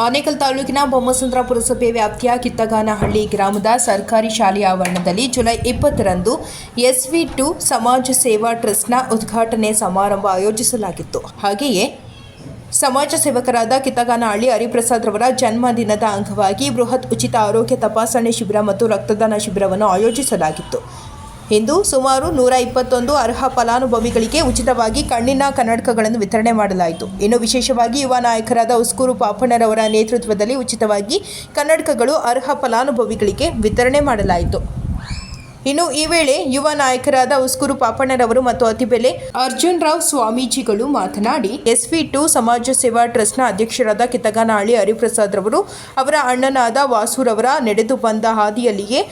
ಆನೇಕಲ್ ತಾಲೂಕಿನ ಬೊಮ್ಮಸಂದ್ರ ಪುರಸಭೆ ವ್ಯಾಪ್ತಿಯ ಕಿತ್ತಗಾನಹಳ್ಳಿ ಗ್ರಾಮದ ಸರ್ಕಾರಿ ಶಾಲೆಯ ಆವರಣದಲ್ಲಿ ಜುಲೈ ಇಪ್ಪತ್ತರಂದು ಎಸ್ವಿ ಟು ಸಮಾಜ ಸೇವಾ ಟ್ರಸ್ಟ್ನ ಉದ್ಘಾಟನೆ ಸಮಾರಂಭ ಆಯೋಜಿಸಲಾಗಿತ್ತು. ಹಾಗೆಯೇ ಸಮಾಜ ಸೇವಕರಾದ ಕಿತ್ತಗಾನಹಳ್ಳಿ ಹರಿಪ್ರಸಾದ್ ರವರ ಜನ್ಮದಿನದ ಅಂಗವಾಗಿ ಬೃಹತ್ ಉಚಿತ ಆರೋಗ್ಯ ತಪಾಸಣೆ ಶಿಬಿರ ಮತ್ತು ರಕ್ತದಾನ ಶಿಬಿರವನ್ನು ಆಯೋಜಿಸಲಾಗಿತ್ತು. ಇಂದು ಸುಮಾರು ನೂರ ಇಪ್ಪತ್ತೊಂದು ಅರ್ಹ ಫಲಾನುಭವಿಗಳಿಗೆ ಉಚಿತವಾಗಿ ಕಣ್ಣಿನ ಕನ್ನಡಕಗಳನ್ನು ವಿತರಣೆ ಮಾಡಲಾಯಿತು. ಇನ್ನು ವಿಶೇಷವಾಗಿ ಯುವ ನಾಯಕರಾದ ಉಸ್ಕೂರು ಪಾಪಣ್ಣರವರ ನೇತೃತ್ವದಲ್ಲಿ ಉಚಿತವಾಗಿ ಕನ್ನಡಕಗಳು ಅರ್ಹ ಫಲಾನುಭವಿಗಳಿಗೆ ವಿತರಣೆ ಮಾಡಲಾಯಿತು. ಇನ್ನು ಈ ವೇಳೆ ಯುವ ನಾಯಕರಾದ ಉಸ್ಕೂರು ಪಾಪಣ್ಣರವರು ಮತ್ತು ಅತಿಬೆಲೆ ಅರ್ಜುನ್ ರಾವ್ ಸ್ವಾಮೀಜಿಗಳು ಮಾತನಾಡಿ, ಎಸ್ವಿ ಟು ಸಮಾಜ ಸೇವಾ ಟ್ರಸ್ಟ್ನ ಅಧ್ಯಕ್ಷರಾದ ಕಿತಗನಾಳಿ ಹರಿಪ್ರಸಾದ್ ರವರು, ಅವರ ಅಣ್ಣನಾದ ವಾಸುರವರ ನಡೆದು ಬಂದ ಹಾದಿಯಲ್ಲಿಯೇ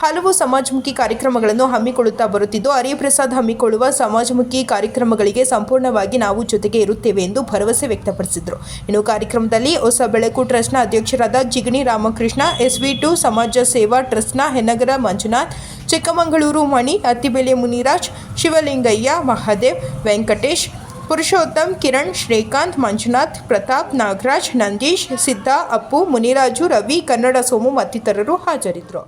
ಹಲವು ಸಮಾಜಮುಖಿ ಕಾರ್ಯಕ್ರಮಗಳನ್ನು ಹಮ್ಮಿಕೊಳ್ಳುತ್ತಾ ಬರುತ್ತಿದ್ದು, ಹರಿಪ್ರಸಾದ್ ಹಮ್ಮಿಕೊಳ್ಳುವ ಸಮಾಜಮುಖಿ ಕಾರ್ಯಕ್ರಮಗಳಿಗೆ ಸಂಪೂರ್ಣವಾಗಿ ನಾವು ಜೊತೆಗೆ ಇರುತ್ತೇವೆ ಎಂದು ಭರವಸೆ ವ್ಯಕ್ತಪಡಿಸಿದರು. ಇನ್ನು ಕಾರ್ಯಕ್ರಮದಲ್ಲಿ ಹೊಸ ಬೆಳಕು ಟ್ರಸ್ಟ್ನ ಅಧ್ಯಕ್ಷರಾದ ಜಿಗಣಿ ರಾಮಕೃಷ್ಣ, ಎಸ್ವಿ ಟು ಸಮಾಜ ಸೇವಾ ಟ್ರಸ್ಟ್ನ ಹೆನ್ನಗರ ಮಂಜುನಾಥ್, ಚಿಕ್ಕಮಗಳೂರು ಮಣಿ, ಅತ್ತಿಬೆಲೆ ಮುನಿರಾಜ್, ಶಿವಲಿಂಗಯ್ಯ, ಮಹಾದೇವ್, ವೆಂಕಟೇಶ್, ಪುರುಷೋತ್ತಮ್, ಕಿರಣ್, ಶ್ರೀಕಾಂತ್, ಮಂಜುನಾಥ್, ಪ್ರತಾಪ್, ನಾಗರಾಜ್, ನಂದೀಶ್, ಸಿದ್ಧ, ಅಪ್ಪು, ಮುನಿರಾಜು, ರವಿ, ಕನ್ನಡ ಸೋಮು ಮತ್ತಿತರರು ಹಾಜರಿದ್ದರು.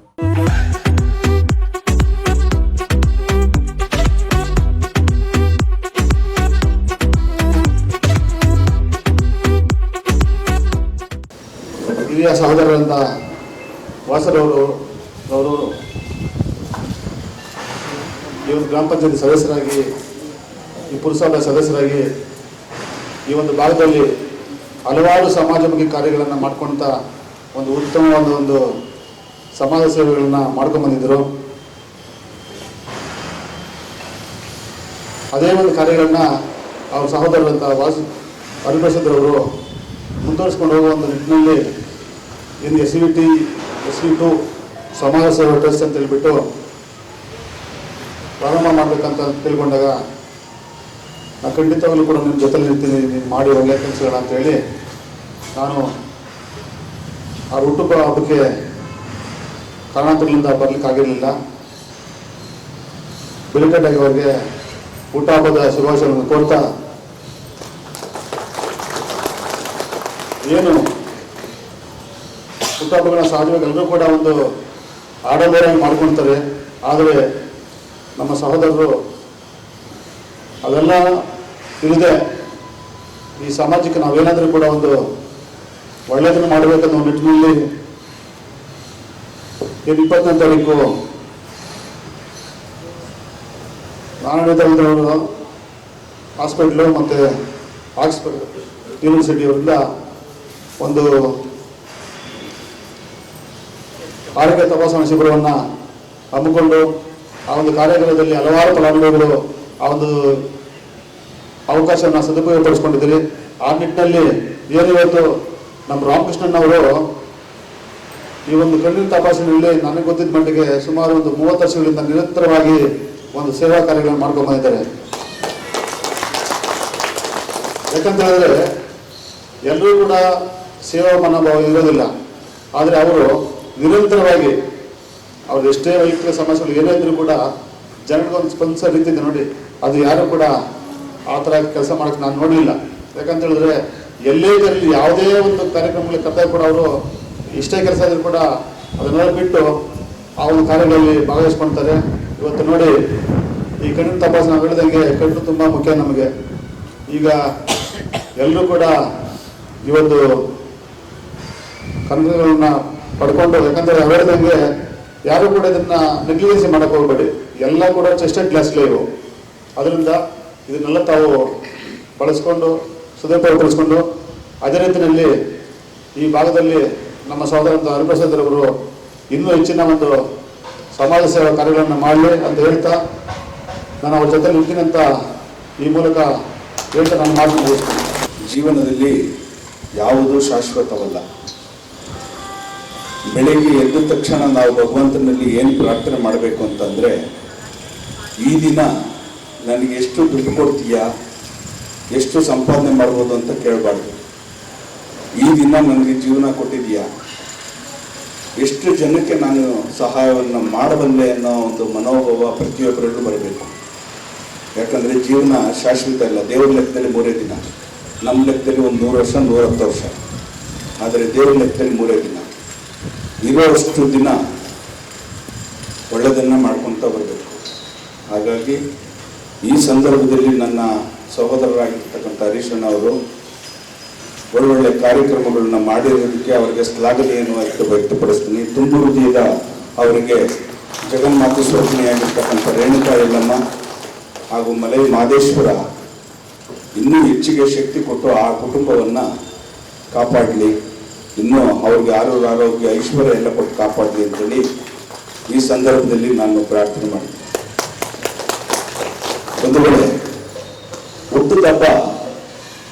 ಹಿರಿಯ ಸಹೋದರರಂತ ವಾಸರವರು ಅವರು ಒಂದು ಗ್ರಾಮ ಪಂಚಾಯತಿ ಸದಸ್ಯರಾಗಿ, ಈ ಪುರಸಭೆ ಸದಸ್ಯರಾಗಿ ಈ ಒಂದು ಭಾಗದಲ್ಲಿ ಹಲವಾರು ಸಮಾಜಮುಖಿ ಕಾರ್ಯಗಳನ್ನು ಮಾಡ್ಕೊಳ್ತ ಒಂದು ಉತ್ತಮವಾದ ಒಂದು ಸಮಾಜ ಸೇವೆಗಳನ್ನು ಮಾಡ್ಕೊಂಡ್ಬಂದಿದ್ದರು ಅದೇ ಒಂದು ಕಾರ್ಯಗಳನ್ನ ಅವ್ರ ಸಹೋದರರಂತ ವಾಸ ಹರಿಪ್ರಸಾದ್ರವರು ಮುಂದುವರಿಸ್ಕೊಂಡು ಹೋಗುವ ಒಂದು ನಿಟ್ಟಿನಲ್ಲಿ ಇನ್ನು S V T, S V T ಸಮಾಜ ಸೇವಾ ಟ್ರಸ್ಟ್ ಅಂತ ಹೇಳ್ಬಿಟ್ಟು ಪ್ರಾರಂಭ ಮಾಡಬೇಕಂತ ತಿಳ್ಕೊಂಡಾಗ ನಾನು ಖಂಡಿತವಾಗಲೂ ಕೂಡ ನಿಮ್ಮ ಜೊತೆ ನಿಂತೀನಿ ನೀನು ಮಾಡಿ ಒಳ್ಳೆಯ ಕೆಲಸಗಳ ನಾನು ಆ ಹುಟ್ಟುಹಬ್ಬ ಹಬ್ಬಕ್ಕೆ ಕಾರಣಾಂತರಗಳಿಂದ ಬರಲಿಕ್ಕಾಗಿರಲಿಲ್ಲ ಬಿಲಿಕಟ್ಟಾಗಿ ಅವರಿಗೆ ಹುಟ್ಟುಹಬ್ಬದ ಶುಭಾಶಯಗಳನ್ನು ಕೊಡ್ತಾ ಏನು ಹುಟ್ಟುಹಬ್ಬಗಳನ್ನ ಸಹಜವಾಗಿ ಎಲ್ಲರೂ ಕೂಡ ಒಂದು ಆಡಂಬರವಾಗಿ ಮಾಡ್ಕೊಳ್ತಾರೆ. ಆದರೆ ನಮ್ಮ ಸಹೋದರರು ಅವೆಲ್ಲ ಇಲ್ಲದೆ ಈ ಸಮಾಜಕ್ಕೆ ನಾವೇನಾದರೂ ಕೂಡ ಒಂದು ಒಳ್ಳೆಯದನ್ನು ಮಾಡಬೇಕನ್ನೋ ನಿಟ್ಟಿನಲ್ಲಿ ಏನು ಇಪ್ಪತ್ತನೇ ತಾರೀಕು ನಾರಾಯಣ ಹಾಸ್ಪಿಟ್ಲು ಮತ್ತು ಆಕ್ಸ್ಫರ್ಡ್ ಯೂನಿವರ್ಸಿಟಿಯವರಿಂದ ಒಂದು ಆರೋಗ್ಯ ತಪಾಸಣಾ ಶಿಬಿರವನ್ನು ಹಮ್ಮಿಕೊಂಡು ಆ ಒಂದು ಕಾರ್ಯಕ್ರಮದಲ್ಲಿ ಹಲವಾರು ಫಲಾನುಭವಿಗಳು ಆ ಒಂದು ಅವಕಾಶವನ್ನು ಸದುಪಯೋಗಪಡಿಸ್ಕೊಂಡಿದ್ದೀರಿ. ಆ ನಿಟ್ಟಿನಲ್ಲಿ ಏನು ಇವತ್ತು ನಮ್ಮ ರಾಮಕೃಷ್ಣನವರು ಈ ಒಂದು ಕಣ್ಣಿನ ತಪಾಸಣೆಯಲ್ಲಿ ನನಗೆ ಗೊತ್ತಿದ್ದ ಮಟ್ಟಿಗೆ ಸುಮಾರು ಒಂದು ಮೂವತ್ತು ವರ್ಷಗಳಿಂದ ನಿರಂತರವಾಗಿ ಒಂದು ಸೇವಾ ಕಾರ್ಯಗಳನ್ನು ಮಾಡ್ಕೊಂಡು ಬಂದಿದ್ದಾರೆ. ಯಾಕಂತ ಹೇಳಿದ್ರೆ ಎಲ್ಲರೂ ಕೂಡ ಸೇವಾ ಮನೋಭಾವ ಇರೋದಿಲ್ಲ. ಆದರೆ ಅವರು ನಿರಂತರವಾಗಿ ಅವ್ರು ಎಷ್ಟೇ ವೈಯಕ್ತಿಕ ಸಮಸ್ಯೆಗಳು ಏನೇ ಇದ್ರೂ ಕೂಡ ಜನರಿಗೊಂದು ಸ್ಪಂದಿಸೋ ರೀತಿ ನೋಡಿ, ಅದು ಯಾರು ಕೂಡ ಆ ಥರ ಕೆಲಸ ಮಾಡೋಕ್ಕೆ ನಾನು ನೋಡಲಿಲ್ಲ ಯಾಕಂತ ಹೇಳಿದ್ರೆ ಎಲ್ಲೇ ಇದರಲ್ಲಿ ಯಾವುದೇ ಒಂದು ಕಾರ್ಯಕ್ರಮಗಳಿಗೆ ಕರೆದಾಗ ಕೂಡ ಅವರು ಇಷ್ಟೇ ಕೆಲಸ ಇದ್ರೂ ಕೂಡ ಅದನ್ನೆಲ್ಲ ಬಿಟ್ಟು ಆ ಒಂದು ಕಾರ್ಯಗಳಲ್ಲಿ ಭಾಗವಹಿಸ್ಕೊಳ್ತಾರೆ ಇವತ್ತು ನೋಡಿ, ಈ ಕಣ್ಣಿನ ತಪಾಸಣೆ ಹೇಳಿದಂಗೆ ಕಣ್ಣು ತುಂಬ ಮುಖ್ಯ ನಮಗೆ. ಈಗ ಎಲ್ಲರೂ ಕೂಡ ಈ ಒಂದು ಕನ್ನಡಗಳನ್ನ ಪಡ್ಕೊಂಡು, ಯಾಕಂದ್ರೆ ಹೇಳಿದಂಗೆ ಯಾರು ಕೂಡ ಇದನ್ನ ನೆಗ್ಲಿಜೆನ್ಸಿ ಮಾಡಕ್ ಹೋಗ್ಬೇಡಿ. ಎಲ್ಲ ಕೂಡ ಚೆಸ್ಟೆಡ್ ಗ್ಲಾಸ್ಲೇ ಇವು. ಅದರಿಂದ ಇದನ್ನೆಲ್ಲ ತಾವು ಬಳಸ್ಕೊಂಡು ಸದುಪಯೋಗಪಡಿಸ್ಕೊಂಡು ಅದೇ ರೀತಿಯಲ್ಲಿ ಈ ಭಾಗದಲ್ಲಿ ನಮ್ಮ ಸಹೋದರ ಹರಿಪ್ರಸಾದ್ರವರು ಇನ್ನೂ ಹೆಚ್ಚಿನ ಒಂದು ಸಮಾಜ ಸೇವಾ ಕಾರ್ಯಗಳನ್ನು ಮಾಡಲಿ ಅಂತ ಹೇಳ್ತಾ ನಾನು ಅವ್ರ ಜೊತೆ ನಿಂತಿನಂತ ಈ ಮೂಲಕ ಹೇಳ್ತಾ ನಾನು ಮಾತು ಜೀವನದಲ್ಲಿ ಯಾವುದೂ ಶಾಶ್ವತವಲ್ಲ. ಬೆಳಗ್ಗೆ ಎದ್ದ ತಕ್ಷಣ ನಾವು ಭಗವಂತನಲ್ಲಿ ಏನು ಪ್ರಾರ್ಥನೆ ಮಾಡಬೇಕು ಅಂತಂದರೆ, ಈ ದಿನ ನನಗೆ ಎಷ್ಟು ದುಡ್ಡು ಕೊಡ್ತೀಯಾ, ಎಷ್ಟು ಸಂಪಾದನೆ ಮಾಡ್ಬೋದು ಅಂತ ಕೇಳಬಾರ್ದು. ಈ ದಿನ ನನಗೆ ಜೀವನ ಕೊಟ್ಟಿದೆಯಾ ಎಷ್ಟು ಜನಕ್ಕೆ ನಾನು ಸಹಾಯವನ್ನು ಮಾಡಬಲ್ಲೆ ಅನ್ನೋ ಒಂದು ಮನೋಭಾವ ಪ್ರತಿಯೊಬ್ಬರಲ್ಲೂ ಬರಬೇಕು. ಯಾಕಂದರೆ ಜೀವನ ಶಾಶ್ವತ ಇಲ್ಲ ದೇವರ ಲೆಕ್ಕದಲ್ಲಿ ಮೂರೇ ದಿನ, ನಮ್ಮ ಲೆಕ್ಕದಲ್ಲಿ ಒಂದು ನೂರು ವರ್ಷ, ನೂರತ್ತು ವರ್ಷ. ಆದರೆ ದೇವರ ಲೆಕ್ಕದಲ್ಲಿ ಮೂರೇ ದಿನ. ಇರೋಷ್ಟು ದಿನ ಒಳ್ಳೆಯದನ್ನು ಮಾಡ್ಕೊತ ಬರಬೇಕು. ಹಾಗಾಗಿ ಈ ಸಂದರ್ಭದಲ್ಲಿ ನನ್ನ ಸಹೋದರರಾಗಿರ್ತಕ್ಕಂಥ ಹರೀಶ್ ಅಣ್ಣ ಅವರು ಒಳ್ಳೊಳ್ಳೆ ಕಾರ್ಯಕ್ರಮಗಳನ್ನ ಮಾಡಿರೋದಕ್ಕೆ ಅವರಿಗೆ ಶ್ಲಾಘನೆಯನ್ನು ವ್ಯಕ್ತಪಡಿಸ್ತೀನಿ. ತುಂಬು ಹೃದಯದ ಅವರಿಗೆ ಜಗನ್ಮಾತೆ ಸ್ವಾಮಿಯಾಗಿರ್ತಕ್ಕಂಥ ರೇಣುಕಾ ಯಲ್ಲಮ್ಮ ಹಾಗೂ ಮಲೈ ಮಾದೇಶ್ವರ ಇನ್ನೂ ಹೆಚ್ಚಿಗೆ ಶಕ್ತಿ ಕೊಟ್ಟು ಆ ಕುಟುಂಬವನ್ನು ಕಾಪಾಡಲಿ. ಇನ್ನೂ ಅವ್ರಿಗೆ ಆರೋಗ್ಯ ಆರೋಗ್ಯ, ಐಶ್ವರ್ಯ ಎಲ್ಲ ಕೊಟ್ಟು ಕಾಪಾಡಲಿ ಅಂತೇಳಿ ಈ ಸಂದರ್ಭದಲ್ಲಿ ನಾನು ಪ್ರಾರ್ಥನೆ ಮಾಡ್ತೀನಿ. ಒಂದು ವೇಳೆ ಹುಟ್ಟದ ಹಬ್ಬ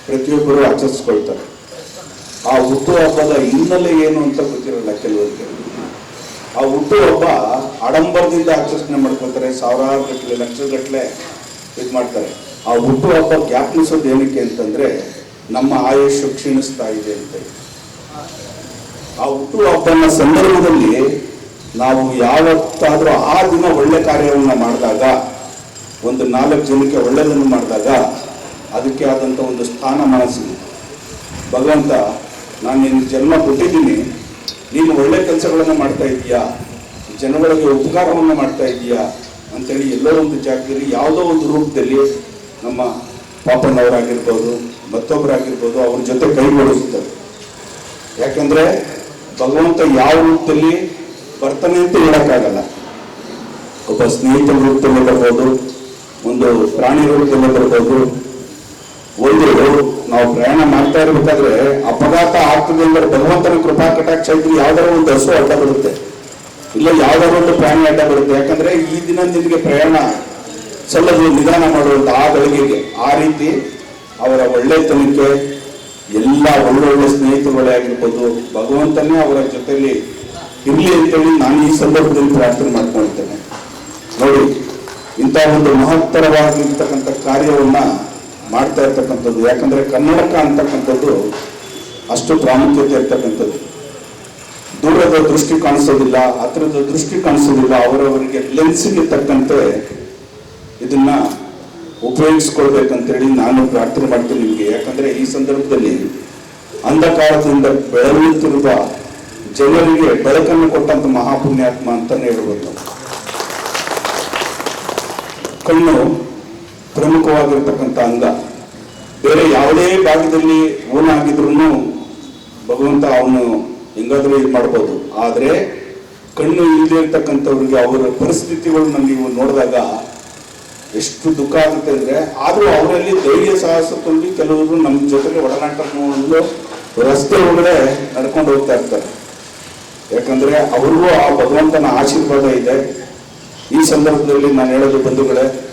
ಪ್ರತಿಯೊಬ್ಬರು ಆಚರಿಸ್ಕೊಳ್ತಾರೆ. ಆ ಹುಟ್ಟು ಹಬ್ಬದ ಹಿನ್ನೆಲೆ ಏನು ಅಂತ ಗೊತ್ತಿರಲ್ಲ ಕೆಲವರಿಗೆ. ಆ ಹುಟ್ಟು ಹಬ್ಬ ಆಡಂಬರದಿಂದ ಆಚರಣೆ ಮಾಡ್ಕೊಳ್ತಾರೆ, ಸಾವಿರಾರು ಗಟ್ಟಲೆ ಲಕ್ಷಗಟ್ಟಲೆ ಇದು ಮಾಡ್ತಾರೆ. ಆ ಹುಟ್ಟು ಹಬ್ಬ ಜ್ಞಾಪನಿಸೋದು ಏನಕ್ಕೆ ಅಂತಂದ್ರೆ ನಮ್ಮ ಆಯುಷ್ಯ ಕ್ಷೀಣಿಸ್ತಾ ಇದೆ ಅಂತೇಳಿ ಆ ಹುಟ್ಟು ಹಬ್ಬನ ಸಂದರ್ಭದಲ್ಲಿ ನಾವು ಯಾವತ್ತಾದರೂ ಆ ದಿನ ಒಳ್ಳೆ ಕಾರ್ಯವನ್ನು ಮಾಡಿದಾಗ, ಒಂದು ನಾಲ್ಕು ಜನಕ್ಕೆ ಒಳ್ಳೆಯದನ್ನು ಮಾಡಿದಾಗ ಅದಕ್ಕೆ ಆದಂಥ ಒಂದು ಸ್ಥಾನಮಾನ ಮನಸ್ಸು ಭಗವಂತ, ನಾನು ನಿನ್ನ ಜನ್ಮ ಕೊಟ್ಟಿದ್ದೀನಿ. ನೀನು ಒಳ್ಳೆ ಕೆಲಸಗಳನ್ನು ಮಾಡ್ತಾ ಇದೀಯಾ ಜನಗಳಿಗೆ ಉಪಕಾರವನ್ನು ಮಾಡ್ತಾ ಇದೀಯಾ ಅಂತೇಳಿ ಎಲ್ಲೋ ಒಂದು ಜಾಗದಲ್ಲಿ ಯಾವುದೋ ಒಂದು ರೂಪದಲ್ಲಿ ನಮ್ಮ ಪಾಪನವರಾಗಿರ್ಬೋದು, ಮತ್ತೊಬ್ಬರಾಗಿರ್ಬೋದು, ಅವ್ರ ಜೊತೆ ಕೈ ಯಾಕೆಂದರೆ ಯಾಕಂದ್ರೆ ಭಗವಂತ ಯಾವ ರೂಪದಲ್ಲಿ ಬರ್ತಾನೆ ಅಂತ ಹೇಳೋಕ್ಕಾಗಲ್ಲ. ಒಬ್ಬ ಸ್ನೇಹಿತರ ರೂಪದಲ್ಲಿ ಬರ್ಬೋದು, ಒಂದು ಪ್ರಾಣಿ ರೂಪದಲ್ಲಿ ಬರ್ಬೋದು. ಒಂದು ನಾವು ಪ್ರಯಾಣ ಮಾಡ್ತಾ ಇರ್ಬೇಕಾದ್ರೆ ಅಪಘಾತ ಆಗ್ತದೆ ಅಂದ್ರೆ ಭಗವಂತನ ಕೃಪಾ ಕಟಾಕ್ಷ ಇದ್ರೆ ಯಾವ್ದಾರ ಒಂದು ಹಸು ಅಡ್ಡ ಬರುತ್ತೆ. ಇಲ್ಲ ಯಾವ್ದಾರ ಒಂದು ಪ್ರಾಣಿ ಅಡ್ಡ ಬರುತ್ತೆ. ಯಾಕಂದ್ರೆ ಈ ದಿನ ನಿಮಗೆ ಪ್ರಯಾಣ ಸಲ್ಲದು ನಿಧಾನ ಮಾಡುವಂತ ಆ ಗಳಿಗೆಗೆ ಆ ರೀತಿ ಅವರ ಒಳ್ಳೆತನಕ್ಕೆ ಎಲ್ಲ ಒಳ್ಳೊಳ್ಳೆ ಸ್ನೇಹಿತರುಗಳೇ ಆಗಿರ್ಬೋದು, ಭಗವಂತನೇ ಅವರ ಜೊತೆಯಲ್ಲಿ ಇರಲಿ ಅಂತೇಳಿ ನಾನು ಈ ಸಂದರ್ಭದಲ್ಲಿ ಪ್ರಾರ್ಥನೆ ಮಾಡ್ಕೊಳ್ತೇನೆ ನೋಡಿ, ಇಂಥ ಒಂದು ಮಹತ್ತರವಾಗಿರ್ತಕ್ಕಂಥ ಕಾರ್ಯವನ್ನು ಮಾಡ್ತಾ ಇರ್ತಕ್ಕಂಥದ್ದು, ಯಾಕಂದ್ರೆ ಕನ್ನಡಕ ಅಂತಕ್ಕಂಥದ್ದು ಅಷ್ಟು ಪ್ರಾಮುಖ್ಯತೆ ಇರ್ತಕ್ಕಂಥದ್ದು. ದೂರದ ದೃಷ್ಟಿ ಕಾಣಿಸೋದಿಲ್ಲ, ಹತ್ತಿರದ ದೃಷ್ಟಿ ಕಾಣಿಸೋದಿಲ್ಲ, ಅವರವರಿಗೆ ಲೆನ್ಸಿಗೆ ತಕ್ಕಂತೆ ಇದನ್ನ ಉಪಯೋಗಿಸ್ಕೊಳ್ಬೇಕಂತೇಳಿ ನಾನು ಪ್ರಾರ್ಥನೆ ಮಾಡ್ತೀನಿ ನಿಮಗೆ. ಯಾಕಂದ್ರೆ ಈ ಸಂದರ್ಭದಲ್ಲಿ ಅಂಧಕಾರದಿಂದ ಬೆಳಗುತ್ತಿರುವ ಜನರಿಗೆ ಬೆಳಕನ್ನು ಕೊಟ್ಟಂತ ಮಹಾಪುಣ್ಯಾತ್ಮ ಅಂತಾನೆ ಹೇಳ್ಬೋದು. ಕಣ್ಣು ಪ್ರಮುಖವಾಗಿರ್ತಕ್ಕಂಥ ಅಂಗ ಬೇರೆ ಯಾವುದೇ ಭಾಗದಲ್ಲಿ ಊನಾಗಿದ್ರು ಭಗವಂತ ಅವನು ಹೆಂಗಾದ್ರೂ ಇದು ಮಾಡ್ಬೋದು. ಆದರೆ ಕಣ್ಣು ಇಲ್ಲದೆ ಇರ್ತಕ್ಕಂಥವ್ರಿಗೆ ಅವರ ಪರಿಸ್ಥಿತಿಗಳನ್ನ ನೀವು ನೋಡಿದಾಗ ಎಷ್ಟು ದುಃಖ ಅಂದ್ರೆ, ಆದ್ರೂ ಅವರಲ್ಲಿ ಧೈರ್ಯ, ಸಾಹಸ ತುಂಬಿ ಕೆಲವರು ನಮ್ಮ ಜೊತೆಗೆ ಒಡನಾಟ ಒಂದು ರಸ್ತೆ ಒಳಗಡೆ ನಡ್ಕೊಂಡು ಹೋಗ್ತಾ ಇರ್ತಾರೆ. ಯಾಕಂದ್ರೆ ಅವ್ರಿಗೂ ಆ ಭಗವಂತನ ಆಶೀರ್ವಾದ ಇದೆ. ಈ ಸಂದರ್ಭದಲ್ಲಿ ನಾನು ಹೇಳೋದು ಬಂಧುಗಳೇ,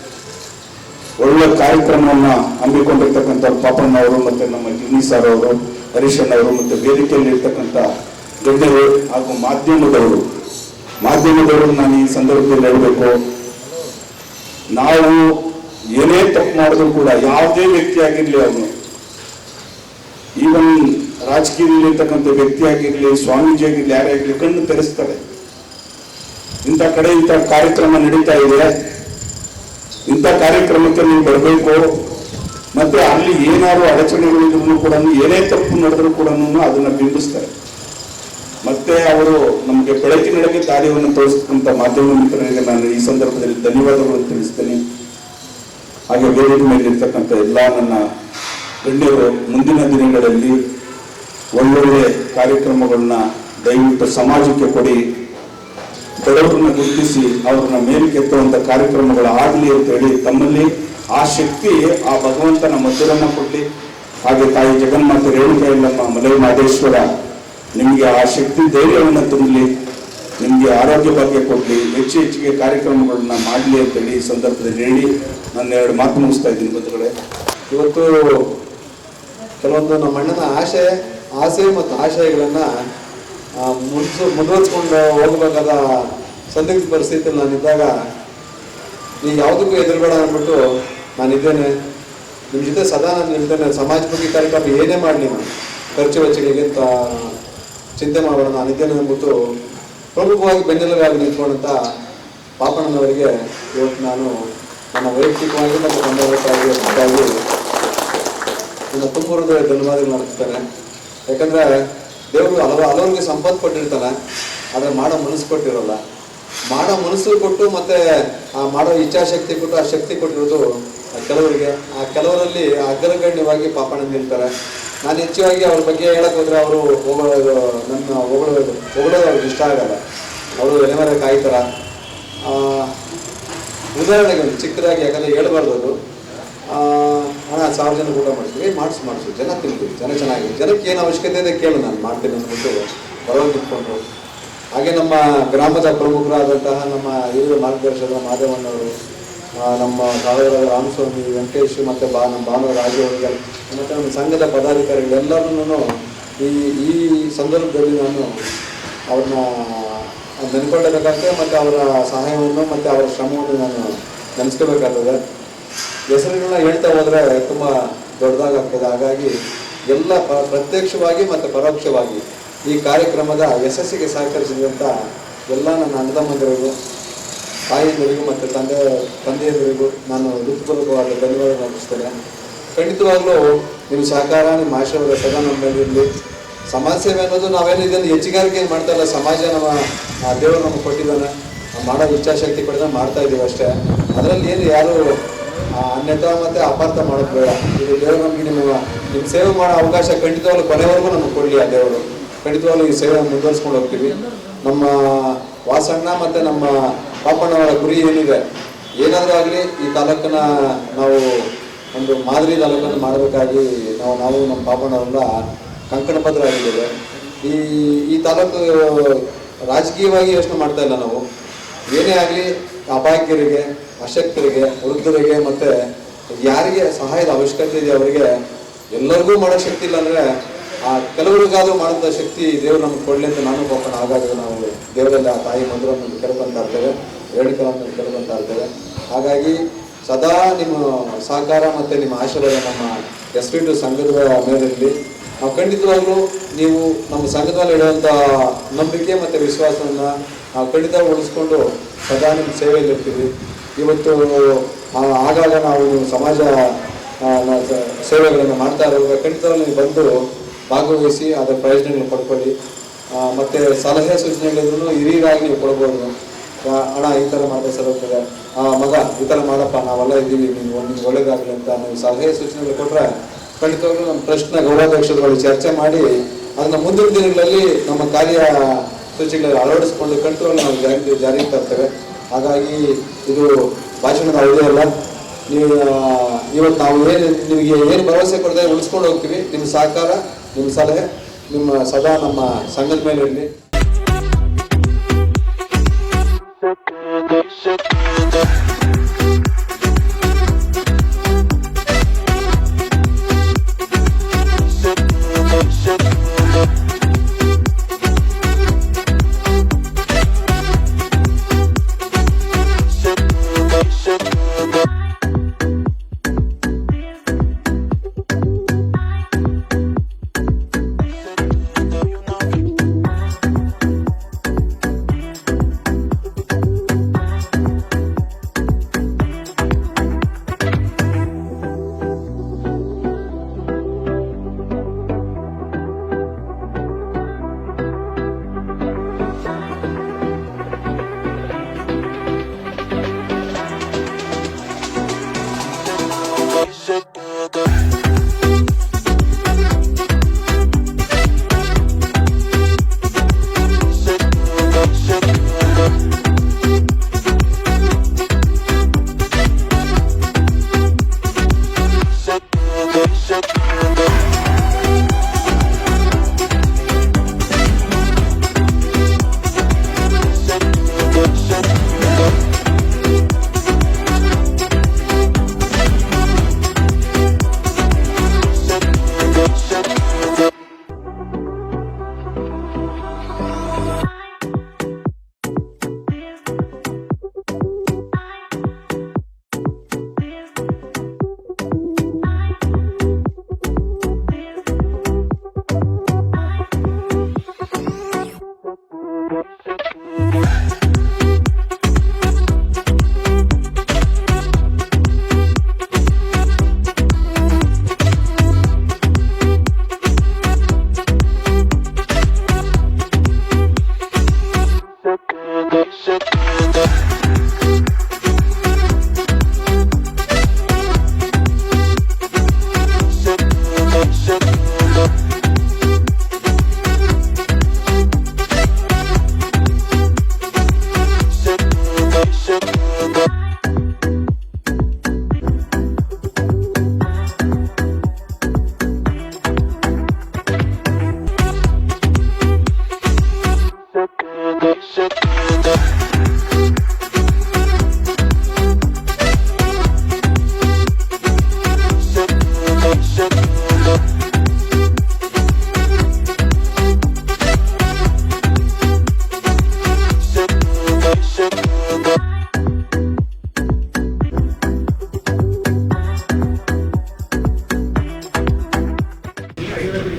ಒಳ್ಳೆ ಕಾರ್ಯಕ್ರಮವನ್ನ ಹಮ್ಮಿಕೊಂಡಿರ್ತಕ್ಕಂಥ ಪಾಪಣ್ಣ ಅವರು ಮತ್ತೆ ನಮ್ಮ ಗಿನ್ನಿ ಸರ್ ಅವರು, ಹರೀಶಣ್ಣ ಅವರು ಮತ್ತೆ ವೇದಿಕೆಯಲ್ಲಿ ಇರ್ತಕ್ಕಂಥ ಗಣ್ಯರು ಹಾಗೂ ಮಾಧ್ಯಮದವರು. ಮಾಧ್ಯಮದವರು ನಾನು ಈ ಸಂದರ್ಭದಲ್ಲಿ ಹೇಳಬೇಕು. ನಾವು ಏನೇ ತಪ್ಪು ಮಾಡಿದ್ರು ಕೂಡ ಯಾವುದೇ ವ್ಯಕ್ತಿ ಆಗಿರಲಿ ಅವನು. ಈವನ್ ರಾಜಕೀಯದಲ್ಲಿ ಇರ್ತಕ್ಕಂಥ ವ್ಯಕ್ತಿ ಆಗಿರಲಿ, ಸ್ವಾಮೀಜಿ ಆಗಿರ್ಲಿ, ಯಾರೇ ಆಗಲಿ ಕಣ್ಣು ತೆರೆಸ್ತಾರೆ. ಇಂಥ ಕಡೆ ಇಂಥ ಕಾರ್ಯಕ್ರಮ ನಡೀತಾ ಇದೆ. ಇಂಥ ಕಾರ್ಯಕ್ರಮಕ್ಕೆ ನೀವು ಬರಬೇಕು. ಮತ್ತೆ ಅಲ್ಲಿ ಏನಾದ್ರು ಅಡಚಣೆಗಳಿದ್ರು ಕೂಡ ಏನೇ ತಪ್ಪು ನಡೆದ್ರು ಕೂಡ ಅದನ್ನ ಬಿಂಬಿಸ್ತಾರೆ. ಮತ್ತೆ ಅವರು ನಮಗೆ ಬೆಳಕಿನೊಳಗೆ ಕಾರ್ಯವನ್ನು ತೋರಿಸಿದಂತ ಮಾಧ್ಯಮ ಮಿತ್ರರಿಗೆ ನಾನು ಈ ಸಂದರ್ಭದಲ್ಲಿ ಧನ್ಯವಾದಗಳನ್ನು ತಿಳಿಸ್ತೇನೆ. ಹಾಗೆ ವೇದಿಕೆ ಮೇಲೆ ಇರ್ತಕ್ಕಂಥ ಎಲ್ಲ ನನ್ನ ಗಣ್ಯರು ಮುಂದಿನ ದಿನಗಳಲ್ಲಿ ಒಳ್ಳೊಳ್ಳೆ ಕಾರ್ಯಕ್ರಮಗಳನ್ನ ದಯವಿಟ್ಟು ಸಮಾಜಕ್ಕೆ ಕೊಡಿ. ಬಡವರನ್ನ ಗುರುತಿಸಿ ಅವ್ರನ್ನ ಮೇಲಕ್ಕೆತ್ತುವಂತ ಕಾರ್ಯಕ್ರಮಗಳು ಆಗಲಿ ಅಂತ ಹೇಳಿ ತಮ್ಮಲ್ಲಿ ಆ ಶಕ್ತಿ, ಆ ಭಗವಂತನ ಮಧುರನ್ನ ಕೊಡ್ಲಿ. ಹಾಗೆ ತಾಯಿ ಜಗನ್ಮಾತೆ ರೇಣುಕಾಯಿ ಇಲ್ಲಮ್ಮ ಮಲೈ ಮಾದೇಶ್ವರ ನಿಮಗೆ ಆ ಶಕ್ತಿ ಧೈರ್ಯವನ್ನು ತುಂಬಲಿ ನಿಮಗೆ ಆರೋಗ್ಯ ಭಾಗ್ಯ ಕೊಡಲಿ, ಹೆಚ್ಚು ಹೆಚ್ಚಿಗೆ ಕಾರ್ಯಕ್ರಮಗಳನ್ನ ಮಾಡಲಿ ಅಂತೇಳಿ ಈ ಸಂದರ್ಭದಲ್ಲಿ ಹೇಳಿ ನನ್ನ ಎರಡು ಮಾತು ಮುಗಿಸ್ತಾ ಇದ್ದೀನಿ ಬಂಧುಗಳೇ. ಇವತ್ತು ಕೆಲವೊಂದು ನಮ್ಮ ಅಣ್ಣನ ಆಶೆ, ಆಸೆ ಮತ್ತು ಆಶಯಗಳನ್ನ ಮುನ್ಸು ಮುಂದುವರ್ಸ್ಕೊಂಡು ಹೋಗಬೇಕಾದ ಸಂದಿಗ್ಧ ಪರಿಸ್ಥಿತಿಯಲ್ಲಿ ನಾನಿದ್ದಾಗ ನೀ ಯಾವುದಕ್ಕೂ ಎದುರುಬೇಡ ಅಂದ್ಬಿಟ್ಟು ನಾನಿದ್ದೇನೆ. ನಿಮ್ಮ ಜೊತೆ ಸದಾ ನಾನು ಸಮಾಜ ಸಮಾಜಮುಖಿ ಕಾರ್ಯಕ್ರಮ ಏನೇ ಮಾಡಲಿ ನಾನು ಖರ್ಚು ವೆಚ್ಚಗಳಿಗೆ ಅಂತ ಚಿಂತೆ ಮಾಡೋಣ ನಾನಿದ್ದೇನೆ ಎಂಬುದು ಪ್ರಮುಖವಾಗಿ ಬೆನ್ನೆಲುಬಾಗಿ ನಿಂತ್ಕೊಂಡಂತ ಪಾಪಣ್ಣನವರಿಗೆ ಇವತ್ತು ನಾನು ನನ್ನ ವೈಯಕ್ತಿಕವಾಗಿ ಮತ್ತು ತಂಡವಾಗಿ ನನ್ನ ತುಂಬ ಹೃದಯ ಧನ್ಯವಾದಗಳು ಅರ್ಪಿಸ್ತೇನೆ ಯಾಕಂದ್ರೆ ದೇವರು ಹಲವು, ಹಲವರಿಗೆ ಸಂಪತ್ತು ಕೊಟ್ಟಿರ್ತಾನೆ, ಆದರೆ ಮಾಡೋ ಮನಸ್ಸು ಕೊಟ್ಟಿರೋಲ್ಲ. ಮಾಡೋ ಮನಸ್ಸು ಕೊಟ್ಟು ಮತ್ತೆ ಆ ಮಾಡೋ ಇಚ್ಛಾಶಕ್ತಿ ಕೊಟ್ಟು ಆ ಶಕ್ತಿ ಕೊಟ್ಟಿರೋದು ಕೆಲವರಿಗೆ. ಆ ಕೆಲವರಲ್ಲಿ ಅಗ್ರಗಣ್ಯವಾಗಿ ಪಾಪಣ್ಣ ನಿಲ್ತಾರೆ. ನಾನು ಹೆಚ್ಚಾಗಿ ಅವ್ರ ಬಗ್ಗೆ ಹೇಳಕ್ ಹೋದ್ರೆ ಅವರು ಹೊಗಳೋದು ನನ್ನ ಹೊಗಳೋದು ಹೊಗಳೋದು ಅವ್ರಿಗೆ ಇಷ್ಟ ಆಗಲ್ಲ. ಅವರು ಎಲೆಮರೆ ಕಾಯ್ತಾರ. ಉದಾಹರಣೆಗೆ ಒಂದು ಚಿಕ್ಕದಾಗಿ ಯಾಕಂದ್ರೆ ಹೇಳ್ಬಾರ್ದು ಅದು. ಹಣ ಸಾವಿರ ಜನ ಊಟ ಮಾಡ್ತೀವಿ ಮಾಡಿಸಿ ಮಾಡಿಸು. ಜನ ತಿಂತೀವಿ ಜನ ಚೆನ್ನಾಗಿ. ಜನಕ್ಕೆ ಏನು ಅವಶ್ಯಕತೆ ಇದೆ ಕೇಳು ನಾನು ಮಾಡ್ತೀನಿ ಅಂದ್ಬಿಟ್ಟು ಬರೋದು ಇಟ್ಕೊಂಡ್ರು ಹಾಗೆ ನಮ್ಮ ಗ್ರಾಮದ ಪ್ರಮುಖರಾದಂತಹ ನಮ್ಮ ಹಿರಿಯ ಮಾರ್ಗದರ್ಶಕ ಮಾದೇವಣ್ಣವರು ಆ, ನಮ್ಮ ಸಾವಿರ ರಾಮಸ್ವಾಮಿ, ವೆಂಕಟೇಶ್ ಮತ್ತು ಬಾ, ನಮ್ಮ ಭಾನುವ ರಾಜವರ್ಗ ಮತ್ತು ನಮ್ಮ ಸಂಘದ ಪದಾಧಿಕಾರಿಗಳೆಲ್ಲರನ್ನೂ ಈ ಈ ಸಂದರ್ಭದಲ್ಲಿ ನಾನು ಅವ್ರನ್ನ ನೆನ್ಕೊಳ್ಳಬೇಕಾಗ್ತದೆ ಮತ್ತು ಅವರ ಸಹಾಯವನ್ನು ಮತ್ತು ಅವರ ಶ್ರಮವನ್ನು ನಾನು ನೆನೆಸ್ಕೋಬೇಕಾಗ್ತದೆ. ಹೆಸರುಗಳನ್ನ ಹೇಳ್ತಾ ಹೋದರೆ ತುಂಬ ದೊಡ್ಡದಾಗ್ತದೆ. ಹಾಗಾಗಿ ಎಲ್ಲ ಪ, ಪ್ರತ್ಯಕ್ಷವಾಗಿ ಮತ್ತು ಪರೋಕ್ಷವಾಗಿ ಈ ಕಾರ್ಯಕ್ರಮದ ಯಶಸ್ಸಿಗೆ ಸಹಕರಿಸಿದಂಥ ಎಲ್ಲ ನನ್ನ ಅಣ್ಣತಮ್ಮಂದಿರಿಗೂ ತಾಯಿಯಂದಿರಿಗೂ ಮತ್ತು ತಂದೆ ತಂದೆಯವರಿಗೂ ನಾನು ಹೃತ್ಪೂರ್ವಕವಾದ ಧನ್ಯವಾದ ಅರ್ಪಿಸ್ತೇನೆ ಖಂಡಿತವಾಗ್ಲೂ ನಿಮ್ಮ ಸಹಕಾರ, ನಿಮ್ಮ ಆಶೀರ್ವಾದ ಸದಾ ನಮ್ಮ ಮೇಲೆ ಇರಲಿ. ಸಮಾಜ ಸೇವೆ ಅನ್ನೋದು ನಾವೇನು ಇದನ್ನು ಹೆಚ್ಚಿಗಾರಿಕೆ ಮಾಡ್ತಾ ಇಲ್ಲ. ಸಮಾಜ ನಮ್ಮ ದೇವರು ನಮಗೆ ಕೊಟ್ಟಿದ್ದಾನೆ. ನಾವು ಮಾಡೋ ಇಚ್ಛಾಶಕ್ತಿ ಪಡೆದ ಮಾಡ್ತಾ ಇದ್ದೀವಿ ಅಷ್ಟೇ. ಅದರಲ್ಲಿ ಏನು ಯಾರು ಅನ್ಯತ ಮತ್ತೆ ಅಪಾರ್ಥ ಮಾಡೋದು ಬೇಡ. ಇದು ದೇವರು ನಮಗೆ ನಿಮ್ಮ ನಿಮ್ಮ ಸೇವೆ ಮಾಡೋ ಅವಕಾಶ ಖಂಡಿತವಾಗ್ಲೂ ಕೊನೆವರೆಗೂ ನಮಗೆ ಕೊಡಲಿ ಆ ದೇವರು. ಖಂಡಿತವಾಗ್ಲೂ ಈ ಸೇವೆ ಮುಂದುವರಿಸ್ಕೊಂಡು ಹೋಗ್ತೀವಿ. ನಮ್ಮ ವಾಸಣ್ಣ ಮತ್ತು ನಮ್ಮ ಪಾಪಣ್ಣವರ ಗುರಿ ಏನಿದೆ, ಏನಾದರೂ ಆಗಲಿ ಈ ತಾಲೂಕನ್ನ ನಾವು ಒಂದು ಮಾದರಿ ತಾಲೂಕನ್ನು ಮಾಡಬೇಕಾಗಿ ನಾವು ನಾವು ನಮ್ಮ ಪಾಪಣ್ಣವರೆಲ್ಲ ಕಂಕಣಬದ್ಧರಾಗಿದ್ದೇವೆ ಈ ಈ ತಾಲೂಕು ರಾಜಕೀಯವಾಗಿ ಯೋಚನೆ ಮಾಡ್ತಾ ಇಲ್ಲ ನಾವು. ಏನೇ ಆಗಲಿ ಅಭಾಗ್ಯರಿಗೆ, ಅಶಕ್ತರಿಗೆ, ವೃದ್ಧರಿಗೆ ಮತ್ತು ಯಾರಿಗೆ ಸಹಾಯದ ಅವಶ್ಯಕತೆ ಇದೆ ಅವರಿಗೆ ಎಲ್ಲರಿಗೂ ಮಾಡೋ ಶಕ್ತಿ ಇಲ್ಲ ಅಂದರೆ ಆ ಕೆಲವರಿಗಾದರೂ ಮಾಡೋಂಥ ಶಕ್ತಿ ದೇವರು ನಮ್ಗೆ ಕೊಡಲಿ ಅಂತ ನಾನು ಪಾಪಣ್ಣ ಆಗಾಗ ನಾವು ದೇವರಲ್ಲಿ ಆ ತಾಯಿ ಮಂದಿರವನ್ನು ಕೇಳ್ಕೊಂತ ಇರ್ತೇವೆ. ರೇಣುಕರನ್ನು ಕೇಳ್ಕೊಂತ ಇರ್ತೇವೆ ಹಾಗಾಗಿ ಸದಾ ನಿಮ್ಮ ಸಹಕಾರ ಮತ್ತೆ ನಿಮ್ಮ ಆಶೀರ್ವಾದ ನಮ್ಮ ಎಸ್ ಪಿ ಟು ಸಂಘದ ಮೇಲಿರಲಿ. ನಾವು ಖಂಡಿತವಾಗ್ಲೂ ನೀವು ನಮ್ಮ ಸಂಘದ ಮೇಲೆ ಇಡುವಂಥ ನಂಬಿಕೆ ಮತ್ತು ವಿಶ್ವಾಸವನ್ನು ನಾವು ಖಂಡಿತ ಉಳಿಸ್ಕೊಂಡು ಸದಾ ನಿಮ್ಮ ಸೇವೆಯಲ್ಲಿ ಇರ್ತೀವಿ ಇವತ್ತು ಆಗಾಗ ನಾವು ಸಮಾಜ ಸೇವೆಗಳನ್ನು ಮಾಡ್ತಾ ಇರುವಾಗ ಖಂಡಿತವಾಗ್ಲೂ ನೀವು ಬಂದು ಭಾಗವಹಿಸಿ ಅದರ ಪ್ರಯೋಜನಗಳನ್ನು ಪಡ್ಕೊಳ್ಳಿ. ಮತ್ತು ಸಲಹೆ ಸೂಚನೆಗಳಿದ್ರು ಹಿರಿಯರಾಗಿ ನೀವು ಕೊಡ್ಬೋದು. ಅಣ್ಣ ಈ ಥರ ಮಾಡಿದ್ರೆ ಸರ್ ಆ ಮಗ ಈ ಥರ ಮಾಡಪ್ಪ, ನಾವೆಲ್ಲ ಇದ್ದೀವಿ, ನೀವು ನಿಮ್ಗೆ ಒಳ್ಳೇದಾಗಲಿ ಅಂತ ನೀವು ಸಲಹೆ ಸೂಚನೆಗಳು ಕೊಟ್ಟರೆ ಖಂಡಿತವಾಗ್ಲೂ ನಮ್ಮ ಟ್ರಸ್ಟ್ನ ಗೌರವಾಧ್ಯಕ್ಷರುಗಳು ಚರ್ಚೆ ಮಾಡಿ ಅದನ್ನು ಮುಂದಿನ ದಿನಗಳಲ್ಲಿ ನಮ್ಮ ಕಾರ್ಯ ಸೂಚಿಗಳಲ್ಲಿ ಅಳವಡಿಸಿಕೊಂಡು ಖಂಡಿತವಾಗ್ಲೂ ನಾವು ಜಾರಿ ಜಾರಿಗೆ ತರ್ತೇವೆ ಹಾಗಾಗಿ ಇದು ಭಾಷಣದ ಅವಧಿ ಅಲ್ಲ. ನೀವು ಇವತ್ತು ನಾವು ಏನು ನಿಮಗೆ ಏನು ಭರವಸೆ ಕೊಡದೆ ಉಳಿಸ್ಕೊಂಡು ಹೋಗ್ತೀವಿ. ನಿಮ್ಮ ಸಹಕಾರ, ನಿಮ್ಮ ಸಲಹೆ, ನಿಮ್ಮ ಸದಾ ನಮ್ಮ ಸಂಘದ ಮೇಲೆ ಇರಲಿ. Shit.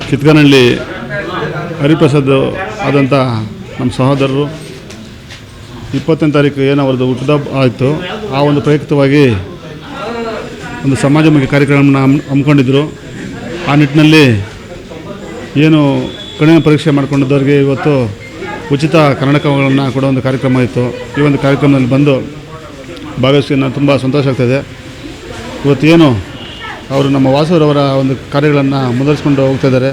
ಕಿತ್ಕನಹಳ್ಳಿ ಹರಿಪ್ರಸಾದ್ ಆದಂಥ ನಮ್ಮ ಸಹೋದರರು ಇಪ್ಪತ್ತನೇ ತಾರೀಕು ಏನು ಅವ್ರದ್ದು ಹುಟ್ಟದ ಆಯಿತು. ಆ ಒಂದು ಪ್ರಯುಕ್ತವಾಗಿ ಒಂದು ಸಮಾಜಮುಖಿ ಕಾರ್ಯಕ್ರಮನ ಹಮ್, ಹಮ್ಮಿಕೊಂಡಿದ್ರು. ಆ ನಿಟ್ಟಿನಲ್ಲಿ ಏನು ಕಣಿನ ಪರೀಕ್ಷೆ ಮಾಡಿಕೊಂಡಿದ್ದವ್ರಿಗೆ ಇವತ್ತು ಉಚಿತ ಕನ್ನಡಕಗಳನ್ನು ಕೊಡೋ ಒಂದು ಕಾರ್ಯಕ್ರಮ ಇತ್ತು ಈ ಒಂದು ಕಾರ್ಯಕ್ರಮದಲ್ಲಿ ಬಂದು ಭಾಗವಹಿಸಿ ನಾನು ತುಂಬ ಸಂತೋಷ ಆಗ್ತಾಯಿದೆ ಇವತ್ತು ಏನು ಅವರು ನಮ್ಮ ವಾಸವರವರ ಒಂದು ಕಾರ್ಯಗಳನ್ನು ಮುಂದುವರಿಸ್ಕೊಂಡು ಹೋಗ್ತಾ ಇದ್ದಾರೆ.